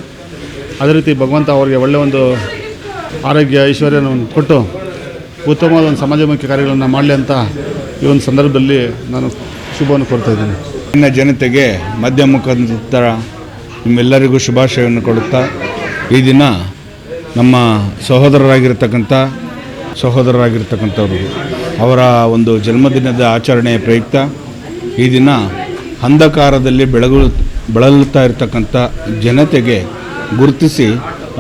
ಅದೇ ರೀತಿ ಭಗವಂತ ಅವರಿಗೆ ಒಳ್ಳೆಯ ಒಂದು ಆರೋಗ್ಯ ಐಶ್ವರ್ಯವನ್ನು ಕೊಟ್ಟು ಉತ್ತಮವಾದ ಒಂದು ಸಮಾಜಮುಖಿ ಕಾರ್ಯಗಳನ್ನು ಮಾಡಲಿ ಅಂತ ಈ ಒಂದು ಸಂದರ್ಭದಲ್ಲಿ ನಾನು ಶುಭವನ್ನು ಕೊಡ್ತಾ ಇದ್ದೀನಿ. ಇನ್ನು ಜನತೆಗೆ ಮಧ್ಯ ಮುಖಾಂತರ ನಿಮ್ಮೆಲ್ಲರಿಗೂ ಶುಭಾಶಯವನ್ನು ಕೊಡುತ್ತಾ ಈ ದಿನ ನಮ್ಮ ಸಹೋದರರಾಗಿರ್ತಕ್ಕಂಥ ಸಹೋದರರಾಗಿರ್ತಕ್ಕಂಥವ್ರು ಅವರ ಒಂದು ಜನ್ಮದಿನದ ಆಚರಣೆಯ ಪ್ರಯುಕ್ತ ಈ ದಿನ ಅಂಧಕಾರದಲ್ಲಿ ಬೆಳಗು ಬಳಲುತ್ತಾ ಇರತಕ್ಕಂಥ ಜನತೆಗೆ ಗುರುತಿಸಿ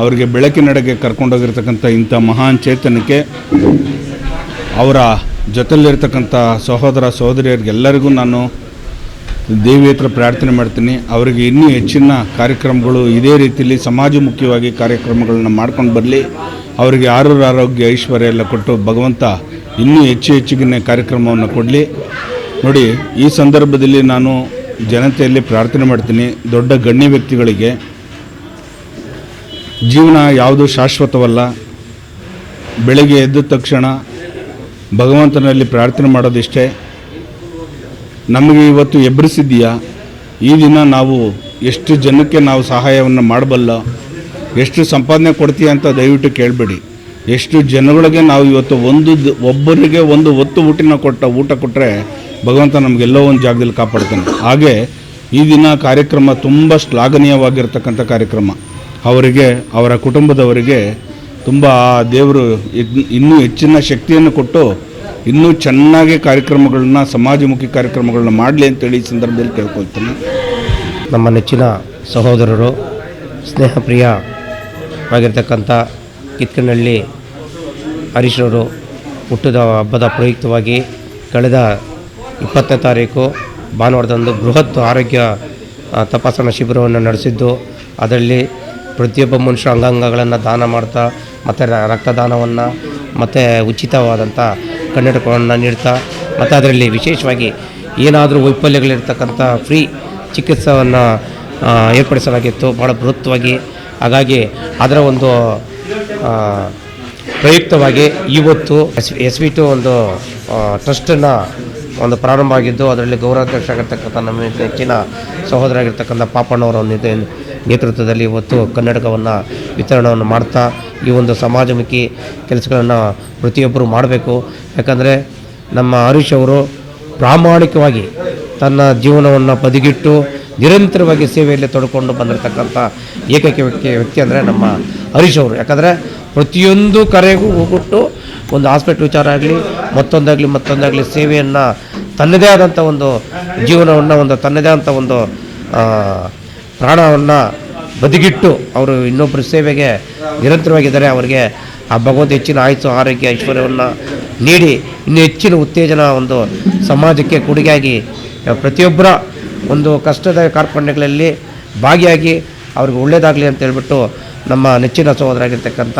ಅವರಿಗೆ ಬೆಳಕಿನಡೆಗೆ ಕರ್ಕೊಂಡೋಗಿರ್ತಕ್ಕಂಥ ಇಂಥ ಮಹಾನ್ ಚೇತನಕ್ಕೆ ಅವರ ಜೊತೆಯಲ್ಲಿರ್ತಕ್ಕಂಥ ಸಹೋದರ ಸಹೋದರಿಯರಿಗೆಲ್ಲರಿಗೂ ನಾನು ದೇವಿ ಹತ್ರ ಪ್ರಾರ್ಥನೆ ಮಾಡ್ತೀನಿ. ಅವರಿಗೆ ಇನ್ನೂ ಹೆಚ್ಚಿನ ಕಾರ್ಯಕ್ರಮಗಳು ಇದೇ ರೀತಿಯಲ್ಲಿ ಸಮಾಜಮುಖಿಯಾಗಿ ಕಾರ್ಯಕ್ರಮಗಳನ್ನ ಮಾಡ್ಕೊಂಡು ಬರಲಿ. ಅವರಿಗೆ ಆರೋಗ್ಯ ಆರೋಗ್ಯ, ಐಶ್ವರ್ಯ ಎಲ್ಲ ಕೊಟ್ಟು ಭಗವಂತ ಇನ್ನೂ ಹೆಚ್ಚು ಹೆಚ್ಚಿಗಿನ ಕಾರ್ಯಕ್ರಮವನ್ನು ಕೊಡಲಿ. ನೋಡಿ, ಈ ಸಂದರ್ಭದಲ್ಲಿ ನಾನು ಜನತೆಯಲ್ಲಿ ಪ್ರಾರ್ಥನೆ ಮಾಡ್ತೀನಿ. ದೊಡ್ಡ ಗಣ್ಯ ವ್ಯಕ್ತಿಗಳಿಗೆ ಜೀವನ ಯಾವುದು ಶಾಶ್ವತವಲ್ಲ. ಬೆಳಗ್ಗೆ ಎದ್ದ ತಕ್ಷಣ ಭಗವಂತನಲ್ಲಿ ಪ್ರಾರ್ಥನೆ ಮಾಡೋದಿಷ್ಟೇ. ನಮಗೆ ಇವತ್ತು ಎಬ್ಬರಿಸಿದ್ದೀಯಾ ಈ ದಿನ ನಾವು ಎಷ್ಟು ಜನಕ್ಕೆ ನಾವು ಸಹಾಯವನ್ನು ಮಾಡಬಲ್ಲ? ಎಷ್ಟು ಸಂಪಾದನೆ ಕೊಡ್ತೀಯ ಅಂತ ದಯವಿಟ್ಟು ಕೇಳಬೇಡಿ. ಎಷ್ಟು ಜನಗಳಿಗೆ ನಾವು ಇವತ್ತು ಒಂದು ಒಬ್ಬರಿಗೆ ಒಂದು ಒತ್ತು ಊಟಿನ ಕೊಟ್ಟ, ಊಟ ಕೊಟ್ಟರೆ ಭಗವಂತ ನಮಗೆಲ್ಲೋ ಒಂದು ಜಾಗದಲ್ಲಿ ಕಾಪಾಡ್ತಾನೆ. ಹಾಗೆ ಈ ದಿನ ಕಾರ್ಯಕ್ರಮ ತುಂಬ ಶ್ಲಾಘನೀಯವಾಗಿರ್ತಕ್ಕಂಥ ಕಾರ್ಯಕ್ರಮ. ಅವರಿಗೆ, ಅವರ ಕುಟುಂಬದವರಿಗೆ ತುಂಬ ಆ ದೇವರು ಇನ್ನೂ ಹೆಚ್ಚಿನ ಶಕ್ತಿಯನ್ನು ಕೊಟ್ಟು ಇನ್ನೂ ಚೆನ್ನಾಗಿ ಕಾರ್ಯಕ್ರಮಗಳನ್ನ, ಸಮಾಜಮುಖಿ ಕಾರ್ಯಕ್ರಮಗಳನ್ನ ಮಾಡಲಿ ಅಂತೇಳಿ ಈ ಸಂದರ್ಭದಲ್ಲಿ ಕೇಳ್ಕೊಳ್ತೀನಿ. ನಮ್ಮ ನೆಚ್ಚಿನ ಸಹೋದರರು, ಸ್ನೇಹಪ್ರಿಯ ಆಗಿರ್ತಕ್ಕಂಥ ಕಿತ್ಕನಹಳ್ಳಿ ಹರೀಶ್ರವರು ಹುಟ್ಟಿದ ಹಬ್ಬದ ಪ್ರಯುಕ್ತವಾಗಿ ಕಳೆದ ಇಪ್ಪತ್ತನೇ ತಾರೀಕು ಭಾನುವಾರದಂದು ಬೃಹತ್ ಆರೋಗ್ಯ ತಪಾಸಣಾ ಶಿಬಿರವನ್ನು ನಡೆಸಿದ್ದು, ಅದರಲ್ಲಿ ಪ್ರತಿಯೊಬ್ಬ ಮನುಷ್ಯ ಅಂಗಾಂಗಗಳನ್ನು ದಾನ ಮಾಡ್ತಾ, ಮತ್ತು ರಕ್ತದಾನವನ್ನು, ಮತ್ತು ಉಚಿತವಾದಂಥ ಕನ್ನಡಕವನ್ನು ನೀಡ್ತಾ, ಮತ್ತು ಅದರಲ್ಲಿ ವಿಶೇಷವಾಗಿ ಏನಾದರೂ ವೈಫಲ್ಯಗಳಿರ್ತಕ್ಕಂಥ ಫ್ರೀ ಚಿಕಿತ್ಸೆಯನ್ನು ಏರ್ಪಡಿಸಲಾಗಿತ್ತು. ಭಾಳ ಬೃಹತ್ವಾಗಿ. ಹಾಗಾಗಿ ಅದರ ಒಂದು ಪ್ರಯುಕ್ತವಾಗಿ ಇವತ್ತು ಎಸ್ ಎಸ್ ವಿ ಟು ಒಂದು ಟ್ರಸ್ಟನ್ನು ಒಂದು ಪ್ರಾರಂಭ ಆಗಿದ್ದು, ಅದರಲ್ಲಿ ಗೌರವಾಧ್ಯಕ್ಷ ಆಗಿರ್ತಕ್ಕಂಥ ನಮ್ಮ ನೆಚ್ಚಿನ ಸಹೋದರಾಗಿರ್ತಕ್ಕಂಥ ಪಾಪಣ್ಣವರ ನೇತೃತ್ವದಲ್ಲಿ ಇವತ್ತು ಕನ್ನಡಕವನ್ನು ವಿತರಣೆಯನ್ನು ಮಾಡ್ತಾ, ಈ ಒಂದು ಸಮಾಜಮುಖಿ ಕೆಲಸಗಳನ್ನು ಪ್ರತಿಯೊಬ್ಬರು ಮಾಡಬೇಕು. ಯಾಕಂದರೆ ನಮ್ಮ ಹರೀಶ್ ಅವರು ಪ್ರಾಮಾಣಿಕವಾಗಿ ತನ್ನ ಜೀವನವನ್ನು ಬದಿಗಿಟ್ಟು ನಿರಂತರವಾಗಿ ಸೇವೆಯಲ್ಲಿ ತೊಡ್ಕೊಂಡು ಬಂದಿರತಕ್ಕಂಥ ಏಕೈಕ ವ್ಯಕ್ತಿ ವ್ಯಕ್ತಿ ಅಂದರೆ ನಮ್ಮ ಹರೀಶ್ ಅವರು. ಯಾಕಂದರೆ ಪ್ರತಿಯೊಂದು ಕರೆಗೂ ಹೋಗ್ಬಿಟ್ಟು ಒಂದು ಹಾಸ್ಪಿಟ್ಲ್ ವಿಚಾರ ಆಗಲಿ, ಮತ್ತೊಂದಾಗಲಿ ಮತ್ತೊಂದಾಗಲಿ ಸೇವೆಯನ್ನು ತನ್ನದೇ ಆದಂಥ ಒಂದು ಜೀವನವನ್ನು, ಒಂದು ತನ್ನದೇ ಆದಂಥ ಒಂದು ಪ್ರಾಣವನ್ನು ಬದಿಗಿಟ್ಟು ಅವರು ಇನ್ನೊಬ್ಬರ ಸೇವೆಗೆ ನಿರಂತರವಾಗಿದ್ದಾರೆ. ಅವರಿಗೆ ಆ ಭಗವಂತ ಹೆಚ್ಚಿನ ಆಯುಸು ಆರೋಗ್ಯ, ಐಶ್ವರ್ಯವನ್ನು ನೀಡಿ, ಇನ್ನೂ ಹೆಚ್ಚಿನ ಉತ್ತೇಜನ ಒಂದು ಸಮಾಜಕ್ಕೆ ಕೊಡುಗೆಯಾಗಿ ಪ್ರತಿಯೊಬ್ಬರ ಒಂದು ಕಷ್ಟದ ಕಾರ್ಪಣ್ಯಗಳಲ್ಲಿ ಭಾಗಿಯಾಗಿ ಅವ್ರಿಗೆ ಒಳ್ಳೇದಾಗಲಿ ಅಂತ ಹೇಳ್ಬಿಟ್ಟು ನಮ್ಮ ನೆಚ್ಚಿನ ಸಹೋದರಾಗಿರ್ತಕ್ಕಂಥ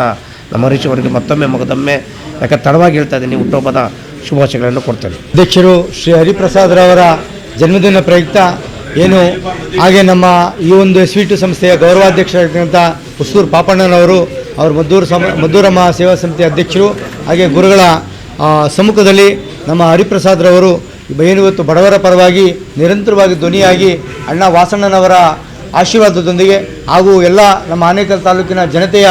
ನಮ್ಮ ಹರೀಶ್ ಅವರಿಗೆ ಮತ್ತೊಮ್ಮೆ ಮಗದೊಮ್ಮೆ ಯಾಕೆ ತಡವಾಗಿ ಹೇಳ್ತಾ ಇದ್ದೀನಿ, ಹುಟ್ಟುಹಬ್ಬದ ಶುಭಾಶಯಗಳನ್ನು ಕೊಡ್ತೇನೆ. ಅಧ್ಯಕ್ಷರು ಶ್ರೀ ಹರಿಪ್ರಸಾದ್ರವರ ಜನ್ಮದಿನ ಪ್ರಯುಕ್ತ ಏನು ಹಾಗೆ ನಮ್ಮ ಈ ಒಂದು ಎಸ್ ವಿ ಟು ಸಂಸ್ಥೆಯ ಗೌರವಾಧ್ಯಕ್ಷರಾಗಿರ್ತಕ್ಕಂಥ ಹುಸೂರು ಪಾಪಣ್ಣನವರು, ಅವರು ಮದ್ದೂರು ಸಮ, ಮದ್ದೂರಮ್ಮ ಸೇವಾ ಸಮಿತಿ ಅಧ್ಯಕ್ಷರು, ಹಾಗೆ ಗುರುಗಳ ಸಮ್ಮುಖದಲ್ಲಿ ನಮ್ಮ ಹರಿಪ್ರಸಾದ್ರವರು ಏನು ಇವತ್ತು ಬಡವರ ಪರವಾಗಿ ನಿರಂತರವಾಗಿ ಧ್ವನಿಯಾಗಿ ಅಣ್ಣ ವಾಸಣ್ಣನವರ ಆಶೀರ್ವಾದದೊಂದಿಗೆ ಹಾಗೂ ಎಲ್ಲ ನಮ್ಮ ಆನೇಕಲ್ ತಾಲೂಕಿನ ಜನತೆಯ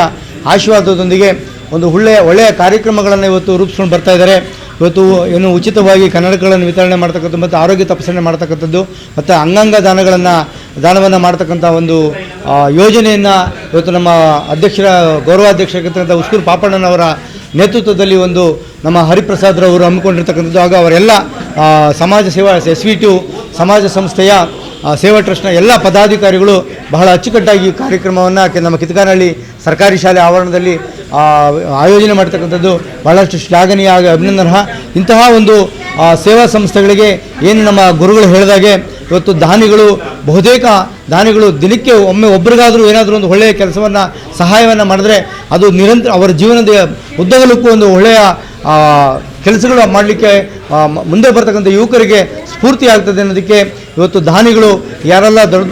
ಆಶೀರ್ವಾದದೊಂದಿಗೆ ಒಂದು ಒಳ್ಳೆಯ ಒಳ್ಳೆಯ ಕಾರ್ಯಕ್ರಮಗಳನ್ನು ಇವತ್ತು ರೂಪಿಸ್ಕೊಂಡು ಬರ್ತಾ ಇದ್ದಾರೆ. ಇವತ್ತು ಏನು ಉಚಿತವಾಗಿ ಕನ್ನಡಗಳನ್ನು ವಿತರಣೆ ಮಾಡ್ತಕ್ಕಂಥದ್ದು ಮತ್ತು ಆರೋಗ್ಯ ತಪಾಸಣೆ ಮಾಡ್ತಕ್ಕಂಥದ್ದು ಮತ್ತು ಅಂಗಾಂಗ ದಾನಗಳನ್ನು, ದಾನವನ್ನು ಮಾಡ್ತಕ್ಕಂಥ ಒಂದು ಯೋಜನೆಯನ್ನು ಇವತ್ತು ನಮ್ಮ ಅಧ್ಯಕ್ಷರ ಗೌರವಾಧ್ಯಕ್ಷರಾಗಿರ್ತಕ್ಕಂಥ ಉಸ್ಕೂರು ಪಾಪಣ್ಣನವರ ನೇತೃತ್ವದಲ್ಲಿ ಒಂದು ನಮ್ಮ ಹರಿಪ್ರಸಾದ್ರವರು ಹಮ್ಮಿಕೊಂಡಿರ್ತಕ್ಕಂಥದ್ದು ಹಾಗೂ ಅವರೆಲ್ಲ ಸಮಾಜ ಸೇವಾ, ಎಸ್ ವಿ ಟು, ಸಮಾಜ ಸಂಸ್ಥೆಯ ಸೇವಾ ಟ್ರಸ್ಟ್ನ ಎಲ್ಲ ಪದಾಧಿಕಾರಿಗಳು ಬಹಳ ಅಚ್ಚುಕಟ್ಟಾಗಿ ಕಾರ್ಯಕ್ರಮವನ್ನು ನಮ್ಮ ಕಿತ್ಕಾನಹಳ್ಳಿ ಸರ್ಕಾರಿ ಶಾಲೆ ಆವರಣದಲ್ಲಿ ಆಯೋಜನೆ ಮಾಡ್ತಕ್ಕಂಥದ್ದು ಬಹಳಷ್ಟು ಶ್ಲಾಘನೀಯ ಹಾಗೂ ಅಭಿನಂದನಾರ್ಹ ಇಂತಹ ಒಂದು ಸೇವಾ ಸಂಸ್ಥೆಗಳಿಗೆ ಏನು ನಮ್ಮ ಗುರುಗಳು ಹೇಳಿದಾಗೆ ಇವತ್ತು ದಾನಿಗಳು, ಬಹುತೇಕ ದಾನಿಗಳು ದಿನಕ್ಕೆ ಒಮ್ಮೆ ಒಬ್ರಿಗಾದರೂ ಏನಾದರೂ ಒಂದು ಒಳ್ಳೆಯ ಕೆಲಸವನ್ನು, ಸಹಾಯವನ್ನು ಮಾಡಿದ್ರೆ ಅದು ನಿರಂತರ ಅವರ ಜೀವನದ ಉದ್ದಗಲಕ್ಕೂ ಒಂದು ಒಳ್ಳೆಯ ಕೆಲಸಗಳು ಮಾಡಲಿಕ್ಕೆ ಮುಂದೆ ಬರ್ತಕ್ಕಂಥ ಯುವಕರಿಗೆ ಸ್ಫೂರ್ತಿ ಆಗ್ತದೆ ಅನ್ನೋದಕ್ಕೆ ಇವತ್ತು ದಾನಿಗಳು, ಯಾರೆಲ್ಲ ದೊಡ್ಡ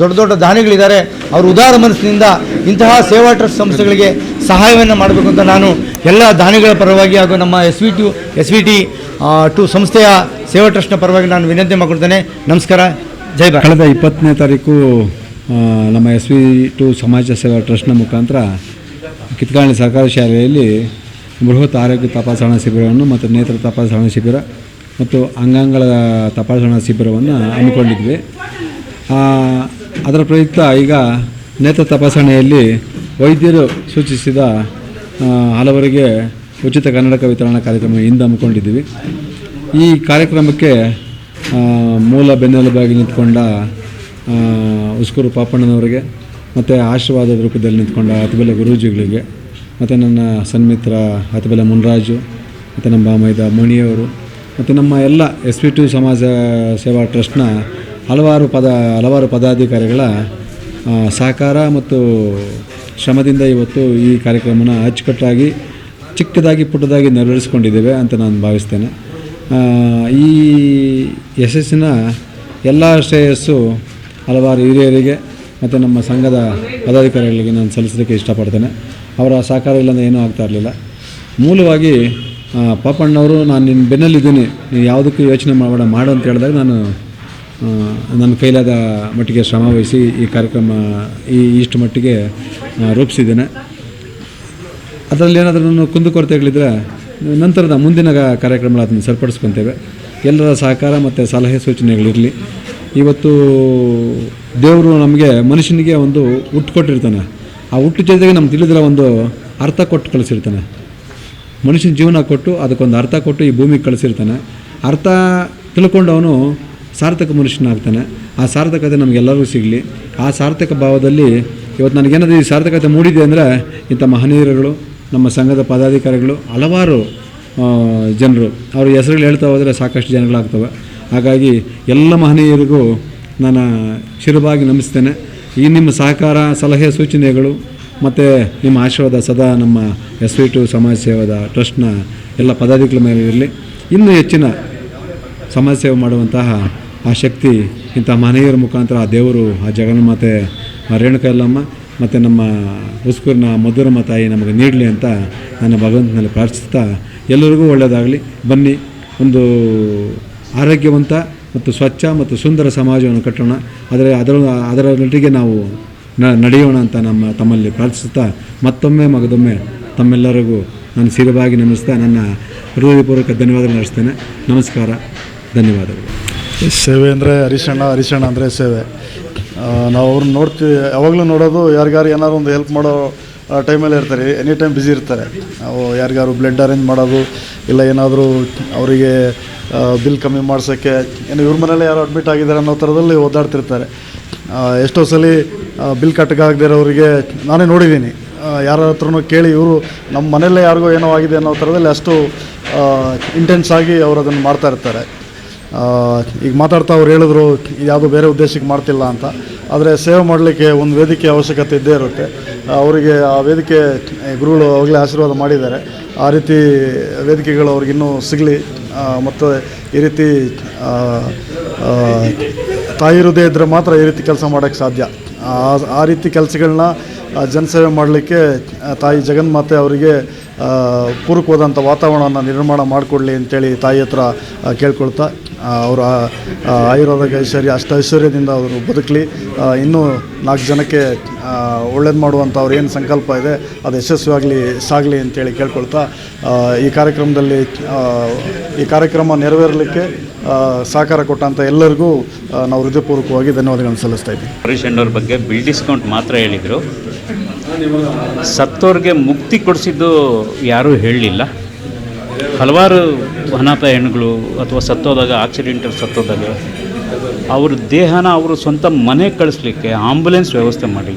ದೊಡ್ಡ ದೊಡ್ಡ ದಾನಿಗಳಿದ್ದಾರೆ, ಅವರು ಉದಾರ ಮನಸ್ಸಿನಿಂದ ಇಂತಹ ಸೇವಾ ಟ್ರಸ್ಟ್ ಸಂಸ್ಥೆಗಳಿಗೆ ಸಹಾಯವನ್ನು ಮಾಡಬೇಕು ಅಂತ ನಾನು ಎಲ್ಲ ದಾನಿಗಳ ಪರವಾಗಿ ಹಾಗೂ ನಮ್ಮ S V T S V T to ಸಂಸ್ಥೆಯ ಸೇವಾ ಟ್ರಸ್ಟ್ನ ಪರವಾಗಿ ನಾನು ವಿನಂತಿ ಮಾಡಿಕೊಡ್ತೇನೆ ನಮಸ್ಕಾರ. ಜೈ ಬಾ ಕಳೆದ ಇಪ್ಪತ್ತನೇ ತಾರೀಕು ನಮ್ಮ ಎಸ್ ವಿ ಟು ಸಮಾಜ ಸೇವಾ ಟ್ರಸ್ಟ್ನ ಮುಖಾಂತರ ಕಿತ್ಕಾಣಿ ಸರ್ಕಾರಿ ಶಾಲೆಯಲ್ಲಿ ಬೃಹತ್ ಆರೋಗ್ಯ ತಪಾಸಣಾ ಶಿಬಿರವನ್ನು ಮತ್ತು ನೇತ್ರ ತಪಾಸಣಾ ಶಿಬಿರ ಮತ್ತು ಅಂಗಾಂಗಗಳ ತಪಾಸಣಾ ಶಿಬಿರವನ್ನು ಹಮ್ಮಿಕೊಂಡಿದ್ವಿ. ಅದರ ಪ್ರಯುಕ್ತ ಈಗ ನೇತ್ರ ತಪಾಸಣೆಯಲ್ಲಿ ವೈದ್ಯರು ಸೂಚಿಸಿದ ಹಲವರಿಗೆ ಉಚಿತ ಕನ್ನಡಕ ವಿತರಣಾ ಕಾರ್ಯಕ್ರಮ ಹಿಂದೆ ಹಮ್ಮಿಕೊಂಡಿದ್ದೀವಿ. ಈ ಕಾರ್ಯಕ್ರಮಕ್ಕೆ ಮೂಲ ಬೆನ್ನೆಲುಬಾಗಿ ನಿಂತ್ಕೊಂಡ ಉಸ್ಕೂರು ಪಾಪಣ್ಣನವರಿಗೆ, ಮತ್ತು ಆಶೀರ್ವಾದದ ರೂಪದಲ್ಲಿ ನಿಂತ್ಕೊಂಡ ಅತಿಬೆಲೆ ಗುರೂಜಿಗಳಿಗೆ, ಮತ್ತು ನನ್ನ ಸನ್ಮಿತ್ರ ಅತಿಬೆಲೆ ಮುನ್ರಾಜು, ಮತ್ತು ನಮ್ಮ ಮೈದ ಮಣಿಯವರು ಮತ್ತು ನಮ್ಮ ಎಲ್ಲ ಎಸ್ ಪಿ ಟು ಸಮಾಜ ಸೇವಾ ಟ್ರಸ್ಟ್ನ ಹಲವಾರು ಪದ, ಹಲವಾರು ಪದಾಧಿಕಾರಿಗಳ ಸಹಕಾರ ಮತ್ತು ಶ್ರಮದಿಂದ ಇವತ್ತು ಈ ಕಾರ್ಯಕ್ರಮನ ಅಚ್ಚುಕಟ್ಟಾಗಿ, ಚಿಕ್ಕದಾಗಿ ಪುಟ್ಟದಾಗಿ ನೆರವೇರಿಸ್ಕೊಂಡಿದ್ದೇವೆ ಅಂತ ನಾನು ಭಾವಿಸ್ತೇನೆ. ಈ ಯಶಸ್ಸಿನ ಎಲ್ಲ ಶ್ರೇಯಸ್ಸು ಹಲವಾರು ಹಿರಿಯರಿಗೆ ಮತ್ತು ನಮ್ಮ ಸಂಘದ ಪದಾಧಿಕಾರಿಗಳಿಗೆ ನಾನು ಸಲ್ಲಿಸೋದಕ್ಕೆ ಇಷ್ಟಪಡ್ತೇನೆ. ಅವರ ಸಹಕಾರ ಇಲ್ಲಂದ್ರೆ ಏನೂ ಆಗ್ತಾ ಇರಲಿಲ್ಲ. ಮೂಲವಾಗಿ ಪಾಪಣ್ಣವರು, ನಾನು ನಿನ್ನ ಬೆನ್ನಲ್ಲಿದ್ದೀನಿ. ನೀನು ಯಾವುದಕ್ಕೂ ಯೋಚನೆ ಮಾಡಬೇಡ, ಮಾಡು ಅಂತ ಹೇಳಿದಾಗ ನಾನು ನನ್ನ ಕೈಲಾದ ಮಟ್ಟಿಗೆ ಶ್ರಮ ವಹಿಸಿ ಈ ಕಾರ್ಯಕ್ರಮ ಈ ಇಷ್ಟು ಮಟ್ಟಿಗೆ ರೂಪಿಸಿದ್ದೇನೆ. ಅದರಲ್ಲಿ ಏನಾದರೂ ನಾನು ಕುಂದುಕೊರತೆಗಳಿದ್ದರೆ ನಂತರದ ಮುಂದಿನ ಕಾರ್ಯಕ್ರಮಗಳು ಅದನ್ನು ಸರಿಪಡಿಸ್ಕೊತೇವೆ. ಎಲ್ಲರ ಸಹಕಾರ ಮತ್ತು ಸಲಹೆ ಸೂಚನೆಗಳಿರಲಿ ಇವತ್ತು ದೇವರು ನಮಗೆ ಮನುಷ್ಯನಿಗೆ ಒಂದು ಹುಟ್ಟು ಕೊಟ್ಟಿರ್ತಾನೆ. ಆ ಹುಟ್ಟು ಜೊತೆಗೆ ನಮ್ಗೆ ತಿಳಿದಿರೋ ಒಂದು ಅರ್ಥ ಕೊಟ್ಟು ಕಳಿಸಿರ್ತಾನೆ. ಮನುಷ್ಯನ ಜೀವನ ಕೊಟ್ಟು ಅದಕ್ಕೊಂದು ಅರ್ಥ ಕೊಟ್ಟು ಈ ಭೂಮಿಗೆ ಕಳಿಸಿರ್ತಾನೆ. ಅರ್ಥ ತಿಳ್ಕೊಂಡು ಅವನು ಸಾರ್ಥಕ ಮನುಷ್ಯನಾಗ್ತಾನೆ. ಆ ಸಾರ್ಥಕತೆ ನಮಗೆಲ್ಲರಿಗೂ ಸಿಗಲಿ. ಆ ಸಾರ್ಥಕ ಭಾವದಲ್ಲಿ ಇವತ್ತು ನನಗೇನಾದರೂ ಈ ಸಾರ್ಥಕತೆ ಮೂಡಿದೆ ಅಂದರೆ ಇಂಥ ಮಹನೀಯರುಗಳು, ನಮ್ಮ ಸಂಘದ ಪದಾಧಿಕಾರಿಗಳು, ಹಲವಾರು ಜನರು. ಅವ್ರ ಹೆಸರುಗಳು ಹೇಳ್ತಾ ಹೋದರೆ ಸಾಕಷ್ಟು ಜನಗಳಾಗ್ತವೆ. ಹಾಗಾಗಿ ಎಲ್ಲ ಮಹನೀಯರಿಗೂ ನಾನು ಶಿರವಾಗಿ ನಮಿಸ್ತೇನೆ. ಈ ನಿಮ್ಮ ಸಹಕಾರ, ಸಲಹೆ, ಸೂಚನೆಗಳು, ಮತ್ತು ನಿಮ್ಮ ಆಶೀರ್ವಾದ ಸದಾ ನಮ್ಮ ಎಸ್ ವಿ ಟು ಸಮಾಜ ಸೇವಾದ ಟ್ರಸ್ಟ್ನ ಎಲ್ಲ ಪದಾಧಿಕಾರಿಗಳ ಮೇಲೆ ಇರಲಿ. ಇನ್ನೂ ಹೆಚ್ಚಿನ ಸಮಾಜ ಸೇವೆ ಮಾಡುವಂತಹ ಆ ಶಕ್ತಿ ಇಂಥ ಮನೆಯರ ಮುಖಾಂತರ ಆ ದೇವರು, ಆ ಜಗನ್ಮಾತೆ ಮಾತೆ ರೇಣುಕ ಯಲ್ಲಮ್ಮ ಮತ್ತು ನಮ್ಮ ಉಸ್ಕೂರಿನ ಮಧುರಮ್ಮ ತಾಯಿ ನಮಗೆ ನೀಡಲಿ ಅಂತ ನನ್ನ ಭಗವಂತನಲ್ಲಿ ಪ್ರಾರ್ಥಿಸ್ತಾ ಎಲ್ಲರಿಗೂ ಒಳ್ಳೆಯದಾಗಲಿ. ಬನ್ನಿ, ಒಂದು ಆರೋಗ್ಯವಂತ ಮತ್ತು ಸ್ವಚ್ಛ ಮತ್ತು ಸುಂದರ ಸಮಾಜವನ್ನು ಕಟ್ಟೋಣ. ಅದರ ಅದರ ಅದರ ನಟಿಗೆ ನಾವು ನಡೆಯೋಣ ಅಂತ ನಮ್ಮ ತಮ್ಮಲ್ಲಿ ಪ್ರಾರ್ಥಿಸುತ್ತಾ ಮತ್ತೊಮ್ಮೆ ಮಗದೊಮ್ಮೆ ತಮ್ಮೆಲ್ಲರಿಗೂ ನಾನು ಸಿರವಾಗಿ ನಮಿಸ್ತಾ ನನ್ನ ಹೃದಯಪೂರ್ವಕ ಧನ್ಯವಾದ ನಡೆಸ್ತೇನೆ ನಮಸ್ಕಾರ, ಧನ್ಯವಾದಗಳು. ಸೇವೆ ಅಂದರೆ ಹರಿಶಣ್ಣ ಹರಿಶಣ್ಣ ಅಂದರೆ ಸೇವೆ. ನಾವು ಅವ್ರನ್ನ ನೋಡ್ತೀವಿ. ಯಾವಾಗಲೂ ನೋಡೋದು ಯಾರಿಗಾರು ಏನಾದ್ರು ಒಂದು ಹೆಲ್ಪ್ ಮಾಡೋ ಟೈಮಲ್ಲಿ ಇರ್ತಾರೆ. ಎನಿ ಟೈಮ್ ಬ್ಯುಸಿ ಇರ್ತಾರೆ. ನಾವು ಯಾರಿಗಾರು ಬ್ಲಡ್ ಅರೇಂಜ್ ಮಾಡೋದು ಇಲ್ಲ ಏನಾದರೂ ಅವರಿಗೆ ಬಿಲ್ ಕಮ್ಮಿ ಮಾಡ್ಸೋಕ್ಕೆ ಏನು ಇವ್ರ ಮನೇಲಿ ಯಾರು ಅಡ್ಮಿಟ್ ಆಗಿದ್ದಾರೆ ಅನ್ನೋ ಥರದಲ್ಲಿ ಓದಾಡ್ತಿರ್ತಾರೆ ಎಷ್ಟೋ ಸಲ ಬಿಲ್ ಕಟ್ಟಗಾಗದೇ ಇರೋರಿಗೆ ನಾನೇ ನೋಡಿದ್ದೀನಿ. ಯಾರ ಹತ್ರನೂ ಕೇಳಿ ಇವರು ನಮ್ಮ ಮನೆಯಲ್ಲೇ ಯಾರಿಗೋ ಏನೋ ಆಗಿದೆ ಅನ್ನೋ ಥರದಲ್ಲಿ ಅಷ್ಟು ಇಂಟೆನ್ಸ್ ಆಗಿ ಅವರು ಅದನ್ನು ಮಾಡ್ತಾ ಇರ್ತಾರೆ. ಆ, ಈಗ ಮಾತಾಡ್ತಾ ಅವ್ರು ಹೇಳಿದ್ರು ಯಾವುದೋ ಬೇರೆ ಉದ್ದೇಶಕ್ಕೆ ಮಾಡ್ತಿಲ್ಲ ಅಂತ. ಆದರೆ ಸೇವೆ ಮಾಡಲಿಕ್ಕೆ ಒಂದು ವೇದಿಕೆ ಅವಶ್ಯಕತೆ ಇದ್ದೇ ಇರುತ್ತೆ. ಅವರಿಗೆ ಆ ವೇದಿಕೆ ಗುರುಗಳು ಅವಾಗಲೇ ಆಶೀರ್ವಾದ ಮಾಡಿದ್ದಾರೆ. ಆ ರೀತಿ ವೇದಿಕೆಗಳು ಅವ್ರಿಗಿನ್ನೂ ಸಿಗಲಿ. ಮತ್ತು ಈ ರೀತಿ ತಾಯಿ ಹೃದಯ ಇದ್ದರೆ ಮಾತ್ರ ಈ ರೀತಿ ಕೆಲಸ ಮಾಡೋಕ್ಕೆ ಸಾಧ್ಯ. ಆ ರೀತಿ ಕೆಲಸಗಳನ್ನ ಜನಸೇವೆ ಮಾಡಲಿಕ್ಕೆ ತಾಯಿ ಜಗನ್ಮಾತೆ ಅವರಿಗೆ ಪೂರಕವಾದಂಥ ವಾತಾವರಣವನ್ನು ನಿರ್ಮಾಣ ಮಾಡಿಕೊಡ್ಲಿ ಅಂತೇಳಿ ತಾಯಿ ಹತ್ರ ಕೇಳ್ಕೊಳ್ತಾ ಅವರ ಆಯುರ್ವೇದ ಐಶ್ವರ್ಯ ಅಷ್ಟ ಐಶ್ವರ್ಯದಿಂದ ಅವರು ಬದುಕಲಿ. ಇನ್ನೂ ನಾಲ್ಕು ಜನಕ್ಕೆ ಒಳ್ಳೇದು ಮಾಡುವಂಥ ಅವ್ರ ಏನು ಸಂಕಲ್ಪ ಇದೆ, ಅದು ಯಶಸ್ವಿಯಾಗಲಿ, ಸಾಗಲಿ ಅಂತೇಳಿ ಕೇಳ್ಕೊಳ್ತಾ ಈ ಕಾರ್ಯಕ್ರಮದಲ್ಲಿ ಈ ಕಾರ್ಯಕ್ರಮ ನೆರವೇರಲಿಕ್ಕೆ ಸಹಕಾರ ಕೊಟ್ಟಂಥ ಎಲ್ಲರಿಗೂ ನಾವು ಹೃದಯಪೂರ್ವಕವಾಗಿ ಧನ್ಯವಾದಗಳನ್ನು ಸಲ್ಲಿಸ್ತಾ ಇದ್ದೀವಿ ಹರೀಶ್ ಅಣ್ಣವ್ರ ಬಗ್ಗೆ ಬಿಲ್ ಡಿಸ್ಕೌಂಟ್ ಮಾತ್ರ ಹೇಳಿದರು. ಸತ್ತೋರಿಗೆ ಮುಕ್ತಿ ಕೊಡಿಸಿದ್ದು ಯಾರೂ ಹೇಳಲಿಲ್ಲ. ಹಲವಾರು ಅನಾಥ ಹೆಣ್ಣುಗಳು ಅಥವಾ ಸತ್ತೋದಾಗ ಆಕ್ಸಿಡೆಂಟಲ್ಲಿ ಸತ್ತೋದಾಗ, ಅವ್ರ ದೇಹನ ಅವರು ಸ್ವಂತ ಮನೆ ಕಳಿಸ್ಲಿಕ್ಕೆ ಆಂಬುಲೆನ್ಸ್ ವ್ಯವಸ್ಥೆ ಮಾಡಿ.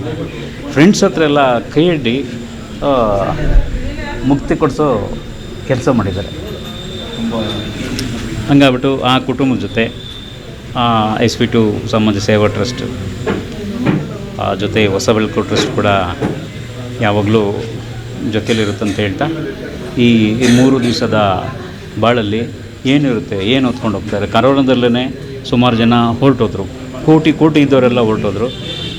ಫ್ರೆಂಡ್ಸ್ ಹತ್ರ ಎಲ್ಲ ಕೈ ಹಿಡ್ದು ಮುಕ್ತಿ ಕೊಡಿಸೋ ಕೆಲಸ ಮಾಡಿದ್ದಾರೆ. ಹಂಗಾಗ್ಬಿಟ್ಟು ಆ ಕುಟುಂಬದ ಜೊತೆ ಎಸ್ ಪಿ ಟು ಸಮಾಜ ಸೇವಾ ಟ್ರಸ್ಟ್, ಆ ಜೊತೆ ಹೊಸ ಬೆಳಕು ಟ್ರಸ್ಟ್ ಕೂಡ ಯಾವಾಗಲೂ ಜೊತೆಯಲ್ಲಿರುತ್ತಂತ ಹೇಳ್ತಾ ಈ ಮೂರು ದಿವಸದ ಬಾಳಲ್ಲಿ ಏನಿರುತ್ತೆ ಏನು ಹೊತ್ಕೊಂಡು ಹೋಗ್ತಾರೆ ಕರೋನದಲ್ಲೇ ಸುಮಾರು ಜನ ಹೊರಟೋದ್ರು. ಕೋಟಿ ಕೋಟಿ ಇದ್ದವರೆಲ್ಲ ಹೊರಟೋದ್ರು.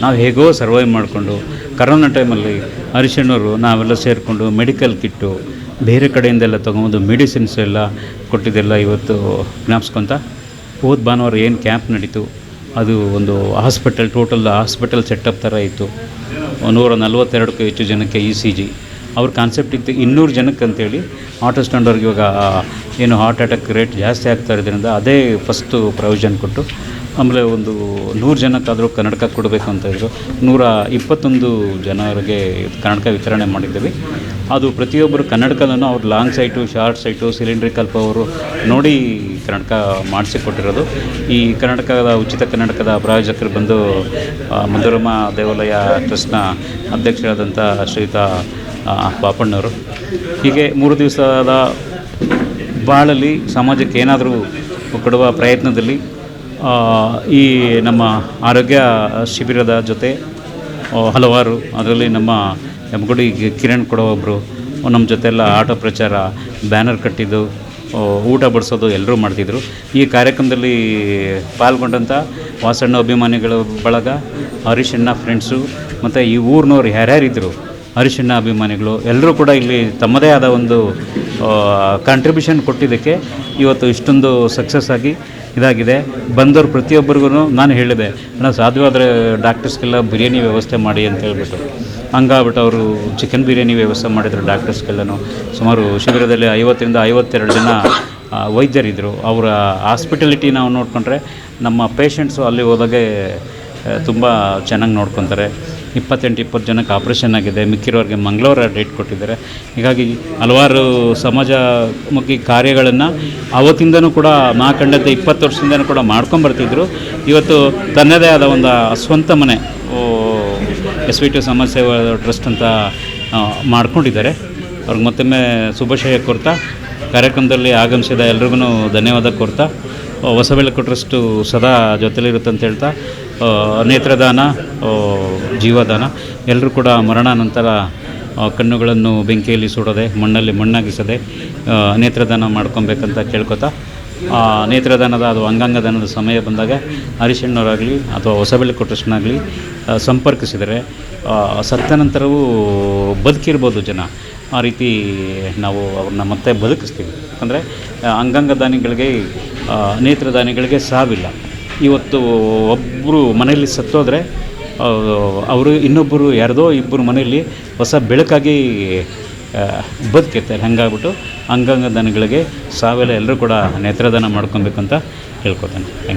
ನಾವು ಹೇಗೋ ಸರ್ವೈವ್ ಮಾಡಿಕೊಂಡು, ಕರೋನಾ ಟೈಮಲ್ಲಿ ಹರಿಶಣ್ಣವರು ನಾವೆಲ್ಲ ಸೇರಿಕೊಂಡು ಮೆಡಿಕಲ್ ಕಿಟ್ಟು ಬೇರೆ ಕಡೆಯಿಂದೆಲ್ಲ ತೊಗೊಂಬಂದು ಮೆಡಿಸಿನ್ಸ್ ಎಲ್ಲ ಕೊಟ್ಟಿದ್ದೆಲ್ಲ ಇವತ್ತು ಜ್ಞಾಪಿಸ್ಕೊತ ಹೋದ ಭಾನುವಾರ ಏನು ಕ್ಯಾಂಪ್ ನಡೀತು? ಅದು ಒಂದು ಹಾಸ್ಪಿಟಲ್ ಟೋಟಲ್ ಹಾಸ್ಪಿಟಲ್ ಸೆಟಪ್ ಥರ ಇತ್ತು. ನೂರ ನಲ್ವತ್ತೆರಡಕ್ಕೂ ಹೆಚ್ಚು ಜನಕ್ಕೆ ಇ ಸಿ ಜಿ ಅವ್ರ ಕಾನ್ಸೆಪ್ಟ್ ಇತ್ತು ಇನ್ನೂರು ಜನಕ್ಕೆ ಅಂತೇಳಿ. ಆಟೋ ಸ್ಟ್ಯಾಂಡವ್ರಿಗೆ ಇವಾಗ ಏನು ಹಾರ್ಟ್ ಅಟ್ಯಾಕ್ ರೇಟ್ ಜಾಸ್ತಿ ಆಗ್ತಾ ಇರೋದ್ರಿಂದ ಅದೇ ಫಸ್ಟು ಪ್ರೊವಿಷನ್ ಕೊಟ್ಟು ಆಮೇಲೆ ಒಂದು ನೂರು ಜನಕ್ಕಾದರೂ ಕನ್ನಡಕ ಕೊಡಬೇಕು ಅಂತ ಇದ್ದರು ನೂರ ಇಪ್ಪತ್ತೊಂದು ಜನರಿಗೆ ಕನ್ನಡಕ ವಿತರಣೆ ಮಾಡಿದ್ದೀವಿ. ಅದು ಪ್ರತಿಯೊಬ್ಬರು ಕನ್ನಡಕದನ್ನು ಅವ್ರು long sight short sight cylindrical ಕಲ್ಪವರು ನೋಡಿ ಕನ್ನಡಕ ಮಾಡಿಸಿಕೊಟ್ಟಿರೋದು. ಈ ಕರ್ನಾಟಕದ ಉಚಿತ ಕನ್ನಡಕದ ಪ್ರಾಯೋಜಕರು ಬಂದು ಮಧುರಮ ದೇವಾಲಯ ಟ್ರಸ್ಟ್ನ ಅಧ್ಯಕ್ಷರಾದಂಥ ಶ್ರೀಯುತ ಆ, ಪಾಪಣ್ಣವರು ಹೀಗೆ ಮೂರು ದಿವಸದ ಬಾಳಲ್ಲಿ ಸಮಾಜಕ್ಕೆ ಏನಾದರೂ ಕೊಡುವ ಪ್ರಯತ್ನದಲ್ಲಿ ಈ ನಮ್ಮ ಆರೋಗ್ಯ ಶಿಬಿರದ ಜೊತೆ ಹಲವಾರು ಅದರಲ್ಲಿ ನಮ್ಮ ಯಮಗುಡಿ ಕಿರಣ್ ಕೊಡೋ ಒಬ್ಬರು ನಮ್ಮ ಜೊತೆಲ್ಲ ಆಟೋ ಪ್ರಚಾರ, ಬ್ಯಾನರ್ ಕಟ್ಟಿದ್ದು ಊಟ ಬಡಿಸೋದು ಎಲ್ಲರೂ ಮಾಡ್ತಿದ್ರು. ಈ ಕಾರ್ಯಕ್ರಮದಲ್ಲಿ ಪಾಲ್ಗೊಂಡಂಥ ವಾಸಣ್ಣ ಅಭಿಮಾನಿಗಳ ಬಳಗ ಹರೀಶಣ್ಣ ಫ್ರೆಂಡ್ಸು ಮತ್ತು ಈ ಊರಿನವ್ರು ಯಾರ್ಯಾರಿದ್ದರು ಹರಿಶಣ್ಣ ಅಭಿಮಾನಿಗಳು ಎಲ್ಲರೂ ಕೂಡ ಇಲ್ಲಿ ತಮ್ಮದೇ ಆದ ಒಂದು ಕಾಂಟ್ರಿಬ್ಯೂಷನ್ ಕೊಟ್ಟಿದ್ದಕ್ಕೆ ಇವತ್ತು ಇಷ್ಟೊಂದು ಸಕ್ಸಸ್ ಆಗಿ ಇದಾಗಿದೆ. ಬಂದವರು ಪ್ರತಿಯೊಬ್ಬರಿಗೂ ನಾನು ಹೇಳಿದೆ, ಅಣ್ಣ, ಸಾಧ್ಯವಾದರೆ ಡಾಕ್ಟರ್ಸ್ಗೆಲ್ಲ ಬಿರಿಯಾನಿ ವ್ಯವಸ್ಥೆ ಮಾಡಿ ಅಂತ ಹೇಳ್ಬಿಟ್ಟು. ಹಂಗಾಗ್ಬಿಟ್ಟು ಅವರು ಚಿಕನ್ ಬಿರಿಯಾನಿ ವ್ಯವಸ್ಥೆ ಮಾಡಿದರು ಡಾಕ್ಟರ್ಸ್ಗೆಲ್ಲನೂ. ಸುಮಾರು ಶಿಬಿರದಲ್ಲಿ ಐವತ್ತರಿಂದ ಐವತ್ತೆರಡು ಜನ ವೈದ್ಯರಿದ್ದರು ಅವರ ಹಾಸ್ಪಿಟಲಿಟಿ ನಾವು ನೋಡಿಕೊಂಡ್ರೆ ನಮ್ಮ ಪೇಷಂಟ್ಸು ಅಲ್ಲಿ ಹೋದಾಗೆ ತುಂಬ ಚೆನ್ನಾಗಿ ನೋಡ್ಕೊತಾರೆ. ಇಪ್ಪತ್ತೆಂಟು, ಇಪ್ಪತ್ತು ಜನಕ್ಕೆ ಆಪ್ರೇಷನ್ ಆಗಿದೆ. ಮಿಕ್ಕಿರೋರಿಗೆ ಮಂಗಳವಾರ ಡೇಟ್ ಕೊಟ್ಟಿದ್ದಾರೆ. ಹೀಗಾಗಿ ಹಲವಾರು ಸಮಾಜಮುಖಿ ಕಾರ್ಯಗಳನ್ನು ಅವತ್ತಿಂದನೂ ಕೂಡ ಕಂಡಂತೆ ಇಪ್ಪತ್ತು ವರ್ಷದಿಂದನೂ ಕೂಡ ಮಾಡ್ಕೊಂಬರ್ತಿದ್ರು ಇವತ್ತು ತನ್ನದೇ ಆದ ಒಂದು ಸ್ವಂತ ಮನೆ ಎಸ್ ವಿ ಟಿ ಸಮಾಜ ಸೇವಾ ಟ್ರಸ್ಟ್ ಅಂತ ಮಾಡ್ಕೊಂಡಿದ್ದಾರೆ. ಅವ್ರಿಗೆ ಮತ್ತೊಮ್ಮೆ ಶುಭಾಶಯ ಕೋರ್ತಾ ಕಾರ್ಯಕ್ರಮದಲ್ಲಿ ಆಗಮಿಸಿದ ಎಲ್ರಿಗೂ ಧನ್ಯವಾದ ಕೋರ್ತಾ ಹೊಸಬೆಳಕು ಹೊಸ ಬೆಳಕು ಟ್ರಸ್ಟು ಸದಾ ಜೊತೆಲಿರುತ್ತೆ ಅಂತ ಹೇಳ್ತಾ ನೇತ್ರದಾನ ಜೀವದಾನ ಎಲ್ಲರೂ ಕೂಡ ಮರಣಾನಂತರ ಕಣ್ಣುಗಳನ್ನು ಬೆಂಕಿಯಲ್ಲಿ ಸುಡದೆ ಮಣ್ಣಲ್ಲಿ ಮಣ್ಣಾಗಿಸದೆ ನೇತ್ರದಾನ ಮಾಡ್ಕೊಬೇಕಂತ ಕೇಳ್ಕೊತಾ ಆ, ನೇತ್ರದಾನದ ಅದು ಅಂಗಾಂಗದಾನದ ಸಮಯ ಬಂದಾಗ ಹರಿಶಣ್ಣವರಾಗಲಿ ಅಥವಾ ಹೊಸಬೆಳೆ ಟ್ರಸ್ಟ್ನಾಗಲಿ ಸಂಪರ್ಕಿಸಿದರೆ ಸತ್ತ ನಂತರವೂ ಬದುಕಿರ್ಬೋದು ಜನ. ಆ ರೀತಿ ನಾವು ಅವ್ರನ್ನ ಮತ್ತೆ ಬದುಕಿಸ್ತೀವಿ. ಯಾಕಂದರೆ ಅಂಗಾಂಗದಾನಿಗಳಿಗೆ ನೇತ್ರದಾನಿಗಳಿಗೆ ಸಾವಿಲ್ಲ. ಇವತ್ತು ಒಬ್ಬರು ಮನೆಯಲ್ಲಿ ಸತ್ತೋದ್ರೆ, ಅವರು ಇನ್ನೊಬ್ಬರು ಯಾರದೋ ಇಬ್ಬರು ಮನೆಯಲ್ಲಿ ಹೊಸ ಬೆಳಕಾಗಿ ಬದುಕಿರ್ತಾರೆ ಹಂಗಾಗ್ಬಿಟ್ಟು ಅಂಗಾಂಗ ದಾನಿಗಳಿಗೆ ಸಾವೆಲ್ಲ ಎಲ್ಲರೂ ಕೂಡ ನೇತ್ರದಾನ ಮಾಡ್ಕೊಬೇಕಂತ ಹೇಳ್ಕೊತಾನೆ. Thank you